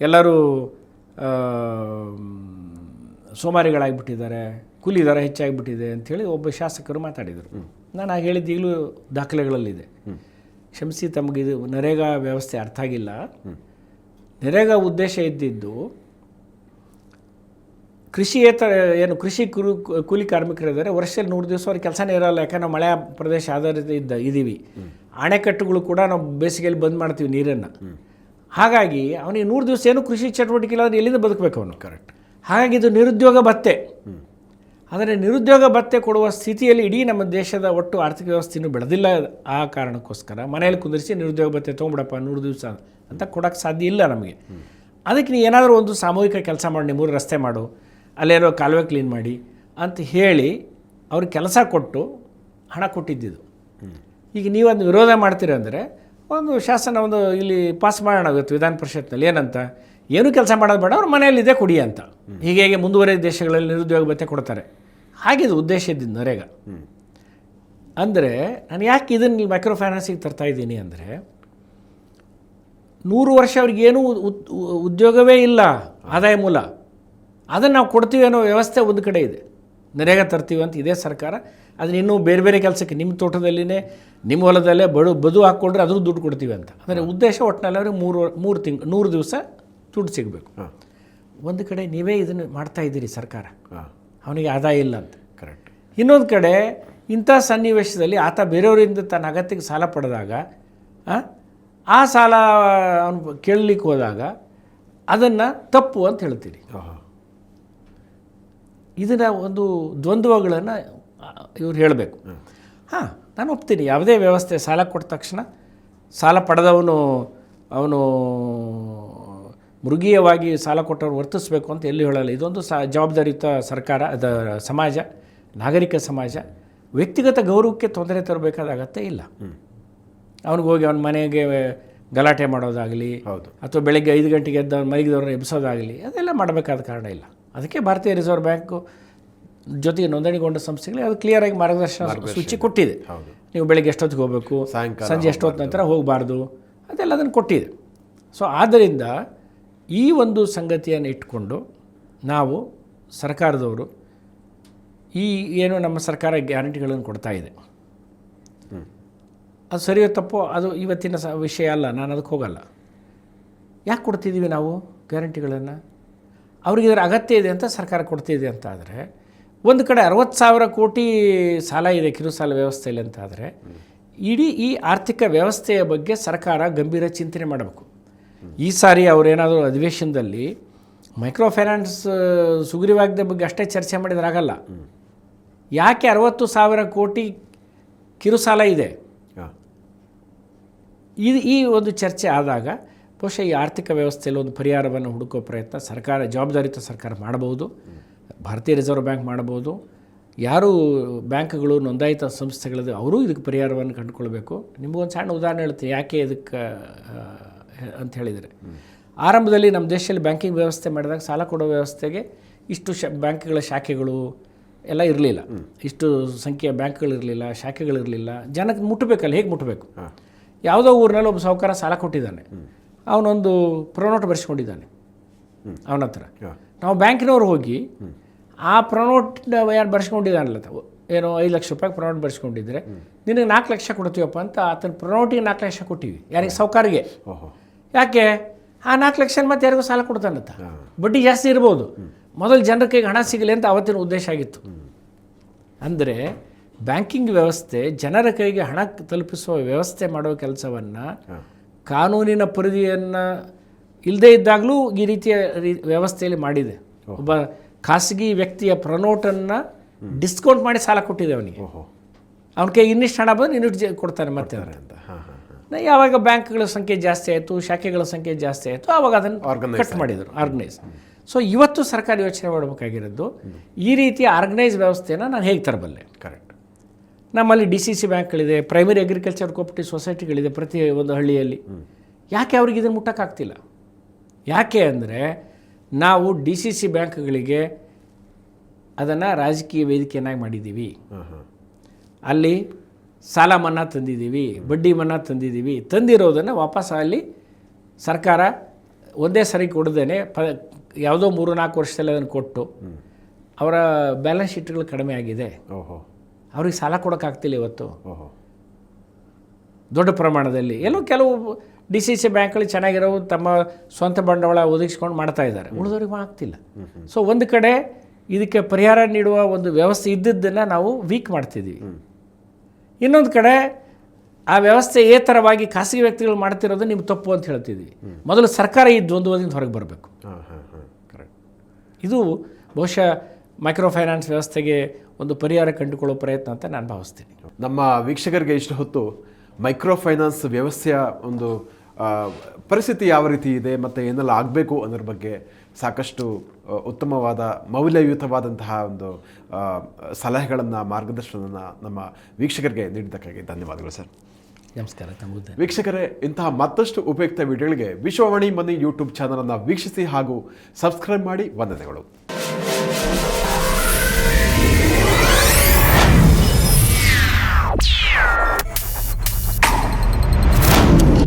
ಎಲ್ಲರೂ ಆ, ಸೋಮಾರಿಗಳಾಗಿಬಿಟ್ಟಿದ್ದಾರೆ ಕೂಲಿ ದರ ಹೆಚ್ಚಾಗಿಬಿಟ್ಟಿದೆ ಅಂಥೇಳಿ ಒಬ್ಬ ಶಾಸಕರು ಮಾತಾಡಿದರು. ನಾನು ಆಗ ಹೇಳಿದ್ದು ಈಗಲೂ ದಾಖಲೆಗಳಲ್ಲಿದೆ. ಕ್ಷಮಿಸಿ ತಮಗಿದು ನರೇಗಾ ವ್ಯವಸ್ಥೆ ಅರ್ಥ ಆಗಿಲ್ಲ. ನರೇಗಾ ಉದ್ದೇಶ ಇದ್ದಿದ್ದು ಕೃಷಿಯೇತರ ಏನು ಕೃಷಿ ಕುರು ಕೂಲಿ ಕಾರ್ಮಿಕರಿದ್ದಾರೆ. ವರ್ಷದಲ್ಲಿ ನೂರು ದಿವಸ ಅವ್ರಿಗೆ ಕೆಲಸನೇ ಇರೋಲ್ಲ. ಯಾಕಂದ್ರೆ ನಾವು ಮಳೆ ಪ್ರದೇಶ ಆಧಾರಿತ ಇದ್ದ ಇದ್ದೀವಿ ಅಣೆಕಟ್ಟುಗಳು ಕೂಡ ನಾವು ಬೇಸಿಗೆಯಲ್ಲಿ ಬಂದ್ ಮಾಡ್ತೀವಿ ನೀರನ್ನು. ಹಾಗಾಗಿ ಅವನಿಗೆ ನೂರು ದಿವಸ ಏನು ಕೃಷಿ ಚಟುವಟಿಕೆ ಇಲ್ಲ ಅಂದ್ರೆ ಎಲ್ಲಿಂದ ಬದುಕಬೇಕು ಅವನು? ಕರೆಕ್ಟ್ ಹಾಗಾಗಿ ಇದು ನಿರುದ್ಯೋಗ ಭತ್ತೆ. ಆದರೆ ನಿರುದ್ಯೋಗ ಭತ್ತೆ ಕೊಡುವ ಸ್ಥಿತಿಯಲ್ಲಿ ಇಡೀ ನಮ್ಮ ದೇಶದ ಒಟ್ಟು ಆರ್ಥಿಕ ವ್ಯವಸ್ಥೆಯೂ ಬೆಳೆದಿಲ್ಲ. ಆ ಕಾರಣಕ್ಕೋಸ್ಕರ ಮನೆಯಲ್ಲಿ ಕುಂದಿರಿಸಿ ನಿರುದ್ಯೋಗ ಭತ್ತೆ ತೊಗೊಂಬಿಡಪ್ಪ ನೂರು ದಿವಸ ಅಂತ ಕೊಡೋಕ್ಕೆ ಸಾಧ್ಯ ಇಲ್ಲ ನಮಗೆ. ಅದಕ್ಕೆ ನೀ ಏನಾದರೂ ಒಂದು ಸಾಮೂಹಿಕ ಕೆಲಸ ಮಾಡಿ ನಿಮ್ಮೂರು ರಸ್ತೆ ಮಾಡು. ಅಲ್ಲೇನೋ ಕಾಲುವೆ ಕ್ಲೀನ್ ಮಾಡಿ ಅಂತ ಹೇಳಿ ಅವ್ರಿಗೆ ಕೆಲಸ ಕೊಟ್ಟು ಹಣ ಕೊಟ್ಟಿದ್ದಿದ್ದು ಈಗ ನೀವೊಂದು ವಿರೋಧ ಮಾಡ್ತೀರ ಅಂದರೆ ಒಂದು ಶಾಸನ ಒಂದು ಇಲ್ಲಿ ಪಾಸ್ ಮಾಡೋಣ ಇವತ್ತು ವಿಧಾನ ಪರಿಷತ್ನಲ್ಲಿ ಏನಂತ? ಏನೂ ಕೆಲಸ ಮಾಡೋದು ಬೇಡ, ಅವ್ರ ಮನೆಯಲ್ಲಿದೆ ಕುಡಿ ಅಂತ. ಹೀಗೆ ಹೀಗೆ ಮುಂದುವರೆದ ದೇಶಗಳಲ್ಲಿ ನಿರುದ್ಯೋಗ ಭತ್ಯೆ ಕೊಡ್ತಾರೆ. ಹಾಗಿದು ಉದ್ದೇಶ ಇದ್ದಿದ್ದು ನರೇಗ. ಅಂದರೆ ನಾನು ಯಾಕೆ ಇದನ್ನು ಮೈಕ್ರೋ ಫೈನಾನ್ಸಿಗೆ ತರ್ತಾ ಇದ್ದೀನಿ ಅಂದರೆ ನೂರು ವರ್ಷ ಅವ್ರಿಗೇನು ಉದ್ಯೋಗವೇ ಇಲ್ಲ, ಆದಾಯ ಮೂಲ. ಅದನ್ನು ನಾವು ಕೊಡ್ತೀವಿ ಅನ್ನೋ ವ್ಯವಸ್ಥೆ ಒಂದು ಕಡೆ ಇದೆ. ನರೇಗಾ ತರ್ತೀವಿ ಅಂತ ಇದೇ ಸರ್ಕಾರ. ಅದನ್ನ ಇನ್ನೂ ಬೇರೆ ಬೇರೆ ಕೆಲಸಕ್ಕೆ ನಿಮ್ಮ ತೋಟದಲ್ಲಿನೇ ನಿಮ್ಮ ಹೊಲದಲ್ಲೇ ಬಡು ಬದು ಹಾಕ್ಕೊಂಡ್ರೆ ಅದ್ರ ದುಡ್ಡು ಕೊಡ್ತೀವಿ ಅಂತ. ಅಂದರೆ ಉದ್ದೇಶ ಒಟ್ಟಿನಲ್ಲಿ ಅವ್ರಿಗೆ ಮೂರು ಮೂರು ತಿಂಗ್ ನೂರು ದಿವಸ ದುಡ್ಡು ಸಿಗಬೇಕು. ಒಂದು ಕಡೆ ನೀವೇ ಇದನ್ನು ಮಾಡ್ತಾ ಇದ್ದೀರಿ ಸರ್ಕಾರ. ಅವನಿಗೆ ಆದಾಯ ಇಲ್ಲ ಅಂತ. ಕರೆಕ್ಟ್ ಇನ್ನೊಂದು ಕಡೆ ಇಂಥ ಸನ್ನಿವೇಶದಲ್ಲಿ ಆತ ಬೇರೆಯವರಿಂದ ತನ್ನ ಅಗತ್ಯಕ್ಕೆ ಸಾಲ ಪಡೆದಾಗ ಆ, ಸಾಲ ಅವನು ಕೇಳಲಿಕ್ಕೆ ಹೋದಾಗ ಅದನ್ನು ತಪ್ಪು ಅಂತ ಹೇಳ್ತೀರಿ. ಇದನ್ನು ಒಂದು ದ್ವಂದ್ವಗಳನ್ನು ಇವ್ರು ಹೇಳಬೇಕು. ಹಾಂ ನಾನು ಒಪ್ತೀನಿ. ಯಾವುದೇ ವ್ಯವಸ್ಥೆ ಸಾಲ ಕೊಟ್ಟ ತಕ್ಷಣ ಸಾಲ ಪಡೆದವನು ಅವನು ಮೃಗೀಯವಾಗಿ ಸಾಲ ಕೊಟ್ಟವ್ರು ವರ್ತಿಸಬೇಕು ಅಂತ ಎಲ್ಲಿ ಹೇಳಲ್ಲ. ಇದೊಂದು ಸ ಜವಾಬ್ದಾರಿಯುತ ಸರ್ಕಾರ ಅದ ಸಮಾಜ ನಾಗರಿಕ ಸಮಾಜ. ವ್ಯಕ್ತಿಗತ ಗೌರವಕ್ಕೆ ತೊಂದರೆ ತರಬೇಕಾದ ಅಗತ್ಯ ಇಲ್ಲ ಅವನಿಗೆ ಹೋಗಿ ಅವನ ಮನೆಗೆ ಗಲಾಟೆ ಮಾಡೋದಾಗಲಿ ಹೌದು. ಅಥವಾ ಬೆಳಗ್ಗೆ ಐದು ಗಂಟೆಗೆ ಎದ್ದ ಅವ್ನು ಮಲಗಿದವ್ರನ್ನ ಎಬ್ಸೋದಾಗಲಿ ಅದೆಲ್ಲ ಮಾಡಬೇಕಾದ ಕಾರಣ ಇಲ್ಲ. ಅದಕ್ಕೆ ಭಾರತೀಯ ರಿಸರ್ವ್ ಬ್ಯಾಂಕು ಜೊತೆಗೆ ನೋಂದಣಿಗೊಂಡ ಸಂಸ್ಥೆಗಳಿಗೆ ಅದು ಕ್ಲಿಯರಾಗಿ ಮಾರ್ಗದರ್ಶನ ಸೂಚಿ ಕೊಟ್ಟಿದೆ. ನೀವು ಬೆಳಗ್ಗೆ ಎಷ್ಟೊತ್ತಿಗೆ ಹೋಗಬೇಕು? ಸಾಯಂಕಾಲ ಸಂಜೆ ಎಷ್ಟೊತ್ತು ನಂತರ ಹೋಗಬಾರ್ದು. ಅದೆಲ್ಲ ಅದನ್ನು ಕೊಟ್ಟಿದೆ. ಸೊ ಆದ್ದರಿಂದ ಈ ಒಂದು ಸಂಗತಿಯನ್ನು ಇಟ್ಕೊಂಡು ನಾವು ಸರ್ಕಾರದವರು ಈ ಏನು ನಮ್ಮ ಸರ್ಕಾರ ಗ್ಯಾರಂಟಿಗಳನ್ನು ಕೊಡ್ತಾ ಇದೆ. ಅದು ಸರಿಯೋ ತಪ್ಪೋ ಅದು ಇವತ್ತಿನ ಸ ವಿಷಯ ಅಲ್ಲ. ನಾನು ಅದಕ್ಕೆ ಹೋಗಲ್ಲ. ಯಾಕೆ ಕೊಡ್ತಿದ್ದೀವಿ ನಾವು ಗ್ಯಾರಂಟಿಗಳನ್ನು? ಅವ್ರಿಗೆ ಇದರ ಅಗತ್ಯ ಇದೆ ಅಂತ ಸರ್ಕಾರ ಕೊಡ್ತಿದೆ ಅಂತ ಆದರೆ ಒಂದು ಕಡೆ ಅರವತ್ತು ಸಾವಿರ ಕೋಟಿ ಸಾಲ ಇದೆ ಕಿರು ಸಾಲ ವ್ಯವಸ್ಥೆಯಲ್ಲಿ ಅಂತ ಆದರೆ ಇಡೀ ಈ ಆರ್ಥಿಕ ವ್ಯವಸ್ಥೆಯ ಬಗ್ಗೆ ಸರ್ಕಾರ ಗಂಭೀರ ಚಿಂತನೆ ಮಾಡಬೇಕು. ಈ ಸಾರಿ ಅವರೇನಾದರೂ ಅಧಿವೇಶನದಲ್ಲಿ ಮೈಕ್ರೋ ಫೈನಾನ್ಸ್ ಸುಗ್ರೀವಾಜ್ಞೆ ಬಗ್ಗೆ ಅಷ್ಟೇ ಚರ್ಚೆ ಮಾಡಿದ್ರೆ ಆಗಲ್ಲ ಯಾಕೆ ಅರವತ್ತು ಸಾವಿರ ಕೋಟಿ ಕಿರು ಸಾಲ ಇದೆ? ಇದು ಈ ಒಂದು ಚರ್ಚೆ ಆದಾಗ ಬಹುಶಃ ಈ ಆರ್ಥಿಕ ವ್ಯವಸ್ಥೆಯಲ್ಲಿ ಒಂದು ಪರಿಹಾರವನ್ನು ಹುಡುಕೋ ಪ್ರಯತ್ನ ಸರ್ಕಾರ ಜವಾಬ್ದಾರಿತ ಸರ್ಕಾರ ಮಾಡಬಹುದು. ಭಾರತೀಯ ರಿಸರ್ವ್ ಬ್ಯಾಂಕ್ ಮಾಡಬಹುದು. ಯಾರು ಬ್ಯಾಂಕ್ಗಳು ನೋಂದಾಯಿತ ಸಂಸ್ಥೆಗಳಿದೆ ಅವರೂ ಇದಕ್ಕೆ ಪರಿಹಾರವನ್ನು ಕಂಡುಕೊಳ್ಬೇಕು. ನಿಮಗೊಂದು ಸಣ್ಣ ಉದಾಹರಣೆ ಹೇಳ್ತೀನಿ. ಯಾಕೆ ಇದಕ್ಕೆ ಅಂತ ಹೇಳಿದರೆ. ಆರಂಭದಲ್ಲಿ ನಮ್ಮ ದೇಶದಲ್ಲಿ ಬ್ಯಾಂಕಿಂಗ್ ವ್ಯವಸ್ಥೆ ಮಾಡಿದಾಗ ಸಾಲ ಕೊಡೋ ವ್ಯವಸ್ಥೆಗೆ ಇಷ್ಟು ಶ ಬ್ಯಾಂಕ್ಗಳ ಶಾಖೆಗಳು ಎಲ್ಲ ಇರಲಿಲ್ಲ. ಇಷ್ಟು ಸಂಖ್ಯೆಯ ಬ್ಯಾಂಕ್ಗಳಿರಲಿಲ್ಲ ಶಾಖೆಗಳಿರಲಿಲ್ಲ ಜನಕ್ಕೆ ಮುಟ್ಟಬೇಕಲ್ಲ ಹೇಗೆ ಮುಟ್ಟಬೇಕು? ಯಾವುದೋ ಊರಿನಲ್ಲಿ ಒಬ್ಬ ಸಾಹುಕಾರ ಸಾಲ ಕೊಟ್ಟಿದ್ದಾನೆ. ಅವನೊಂದು ಪ್ರೊನೋಟ್ ಬರೆಸ್ಕೊಂಡಿದ್ದಾನೆ. ಅವನ ಹತ್ರ. ನಾವು ಬ್ಯಾಂಕಿನವ್ರು ಹೋಗಿ ಆ ಪ್ರೊನೋಟ್ ಯಾರು ಬರ್ಸ್ಕೊಂಡಿದ್ದಾನಲ್ಲ ತಾವು ಏನೋ ಐದು ಲಕ್ಷ ರೂಪಾಯಿ ಪ್ರೊನೋಟ್ ಬರ್ಸ್ಕೊಂಡಿದ್ರೆ ನಿನಗೆ ನಾಲ್ಕು ಲಕ್ಷ ಕೊಡ್ತೀವಪ್ಪ ಅಂತ ಆತನ ಪ್ರೊನೋಟಿಗೆ ನಾಲ್ಕು ಲಕ್ಷ ಕೊಟ್ಟಿವಿ. ಯಾರಿಗೆ? ಸೌಕಾರಿಗೆ. ಯಾಕೆ? ಆ ನಾಲ್ಕು ಲಕ್ಷ ಮತ್ತೆ ಯಾರಿಗೂ ಸಾಲ ಕೊಡ್ತಾನಂತ? ಬಡ್ಡಿ ಜಾಸ್ತಿ ಇರ್ಬೋದು. ಮೊದಲು ಜನರ ಕೈಗೆ ಹಣ ಸಿಗಲಿ ಅಂತ ಅವತ್ತಿನ ಉದ್ದೇಶ ಆಗಿತ್ತು. ಅಂದರೆ ಬ್ಯಾಂಕಿಂಗ್ ವ್ಯವಸ್ಥೆ ಜನರ ಕೈಗೆ ಹಣ ತಲುಪಿಸುವ ವ್ಯವಸ್ಥೆ ಮಾಡೋ ಕೆಲಸವನ್ನು ಕಾನೂನಿನ ಪರಿಧಿಯನ್ನು ಇಲ್ಲದೇ ಇದ್ದಾಗಲೂ ಈ ರೀತಿಯ ರೀ- ವ್ಯವಸ್ಥೆಯಲ್ಲಿ ಮಾಡಿದೆ. ಒಬ್ಬ ಖಾಸಗಿ ವ್ಯಕ್ತಿಯ ಪ್ರನೋಟನ್ನು ಡಿಸ್ಕೌಂಟ್ ಮಾಡಿ ಸಾಲ ಕೊಟ್ಟಿದೆ ಅವನಿಗೆ. ಅವನ ಕೈ ಇನ್ನಿಷ್ಟು ಹಣ ಬಂದು ಇನ್ನಿಷ್ಟು ಕೊಡ್ತಾನೆ ಮತ್ತೆ ಅಂತ. ಯಾವಾಗ ಬ್ಯಾಂಕ್ಗಳ ಸಂಖ್ಯೆ ಜಾಸ್ತಿ ಆಯಿತು ಶಾಖೆಗಳ ಸಂಖ್ಯೆ ಜಾಸ್ತಿ ಆಯಿತು ಆವಾಗ ಅದನ್ನು ಕಟ್ ಮಾಡಿದರು ಆರ್ಗನೈಸ್ ಸೊ ಇವತ್ತು ಸರ್ಕಾರ ಯೋಚನೆ ಮಾಡಬೇಕಾಗಿರೋದು ಈ ರೀತಿಯ ಆರ್ಗನೈಸ್ ವ್ಯವಸ್ಥೆನ ನಾನು ಹೇಗೆ ತರಬಲ್ಲೆ? ಕರೆಕ್ಟ್ ನಮ್ಮಲ್ಲಿ ಡಿ ಸಿ ಸಿ ಬ್ಯಾಂಕ್ಗಳಿದೆ ಪ್ರೈಮರಿ ಅಗ್ರಿಕಲ್ಚರ್ ಕೋಪರೇಟಿವ್ ಸೊಸೈಟಿಗಳಿದೆ ಪ್ರತಿ ಒಂದು ಹಳ್ಳಿಯಲ್ಲಿ. ಯಾಕೆ ಅವ್ರಿಗೆ ಇದನ್ನು ಮುಟ್ಟೋಕ್ಕಾಗ್ತಿಲ್ಲ? ಯಾಕೆ ಅಂದರೆ ನಾವು ಡಿ ಸಿ ಸಿ ಬ್ಯಾಂಕ್ಗಳಿಗೆ ಅದನ್ನು ರಾಜಕೀಯ ವೇದಿಕೆಯನ್ನಾಗಿ ಮಾಡಿದ್ದೀವಿ. ಅಲ್ಲಿ ಸಾಲ ಮನ್ನಾ ತಂದಿದ್ದೀವಿ, ಬಡ್ಡಿ ಮನ್ನಾ ತಂದಿದ್ದೀವಿ, ತಂದಿರೋದನ್ನು ವಾಪಸ್ ಅಲ್ಲಿ ಸರ್ಕಾರ ಒಂದೇ ಸರಿ ಕೊಡದೇನೆ ಪ ಯಾವುದೋ ಮೂರು ನಾಲ್ಕು ವರ್ಷದಲ್ಲಿ ಅದನ್ನು ಕೊಟ್ಟು ಅವರ ಬ್ಯಾಲೆನ್ಸ್ ಶೀಟ್ಗಳು ಕಡಿಮೆ ಆಗಿದೆ. ಓಹೋ. ಅವ್ರಿಗೆ ಸಾಲ ಕೊಡೋಕ್ಕಾಗ್ತಿಲ್ಲ ಇವತ್ತು. ದೊಡ್ಡ ಪ್ರಮಾಣದಲ್ಲಿ. ಎಲ್ಲೋ ಕೆಲವು ಡಿ ಸಿ ಸಿ ಬ್ಯಾಂಕ್ಗಳು ಚೆನ್ನಾಗಿರೋ ತಮ್ಮ ಸ್ವಂತ ಬಂಡವಾಳ ಒದಗಿಸ್ಕೊಂಡು ಮಾಡ್ತಾ ಇದ್ದಾರೆ. ಉಳಿದವ್ರಿಗೆ ಆಗ್ತಿಲ್ಲ. ಸೊ ಒಂದು ಕಡೆ ಇದಕ್ಕೆ ಪರಿಹಾರ ನೀಡುವ ಒಂದು ವ್ಯವಸ್ಥೆ ಇದ್ದದ್ದನ್ನು ನಾವು ವೀಕ್ ಮಾಡ್ತಿದ್ದೀವಿ ಇನ್ನೊಂದು ಕಡೆ ಆ ವ್ಯವಸ್ಥೆ ಏತರವಾಗಿ ಖಾಸಗಿ ವ್ಯಕ್ತಿಗಳು ಮಾಡ್ತಿರೋದು ನಿಮ್ಗೆ ತಪ್ಪು ಅಂತ ಹೇಳ್ತಿದ್ವಿ. ಮೊದಲು ಸರ್ಕಾರ ಈ ದ್ವಂದ್ವದಿಂದ ಹೊರಗೆ ಬರಬೇಕು. ಹಾಂ ಹಾಂ ಹಾಂ. ಕರೆಕ್ಟ್ ಇದು ಬಹುಶಃ ಮೈಕ್ರೋ ಫೈನಾನ್ಸ್ ವ್ಯವಸ್ಥೆಗೆ ಒಂದು ಪರಿಹಾರ ಕಂಡುಕೊಳ್ಳೋ ಪ್ರಯತ್ನ ಅಂತ ನಾನು ಭಾವಿಸ್ತೀನಿ. ನಮ್ಮ ವೀಕ್ಷಕರಿಗೆ ಇಷ್ಟು ಹೊತ್ತು ಮೈಕ್ರೋ ಫೈನಾನ್ಸ್ ವ್ಯವಸ್ಥೆಯ ಒಂದು ಪರಿಸ್ಥಿತಿ ಯಾವ ರೀತಿ ಇದೆ ಮತ್ತು ಏನೆಲ್ಲ ಆಗಬೇಕು ಅನ್ನೋದ್ರ ಬಗ್ಗೆ ಸಾಕಷ್ಟು ಉತ್ತಮವಾದ ಮೌಲ್ಯಯುತವಾದಂತಹ ಒಂದು ಸಲಹೆಗಳನ್ನು ಮಾರ್ಗದರ್ಶನವನ್ನು ನಮ್ಮ ವೀಕ್ಷಕರಿಗೆ ನೀಡಿದ್ದಕ್ಕಾಗಿ ಧನ್ಯವಾದಗಳು ಸರ್. ನಮಸ್ಕಾರ ವೀಕ್ಷಕರೇ ಇಂತಹ ಮತ್ತಷ್ಟು ಉಪಯುಕ್ತ ವಿಡಿಯೋಗಳಿಗೆ ವಿಶ್ವವಾಣಿ ಮನಿ ಯೂಟ್ಯೂಬ್ ಚಾನಲನ್ನು ವೀಕ್ಷಿಸಿ ಹಾಗೂ ಸಬ್ಸ್ಕ್ರೈಬ್ ಮಾಡಿ ವಂದನೆಗಳು.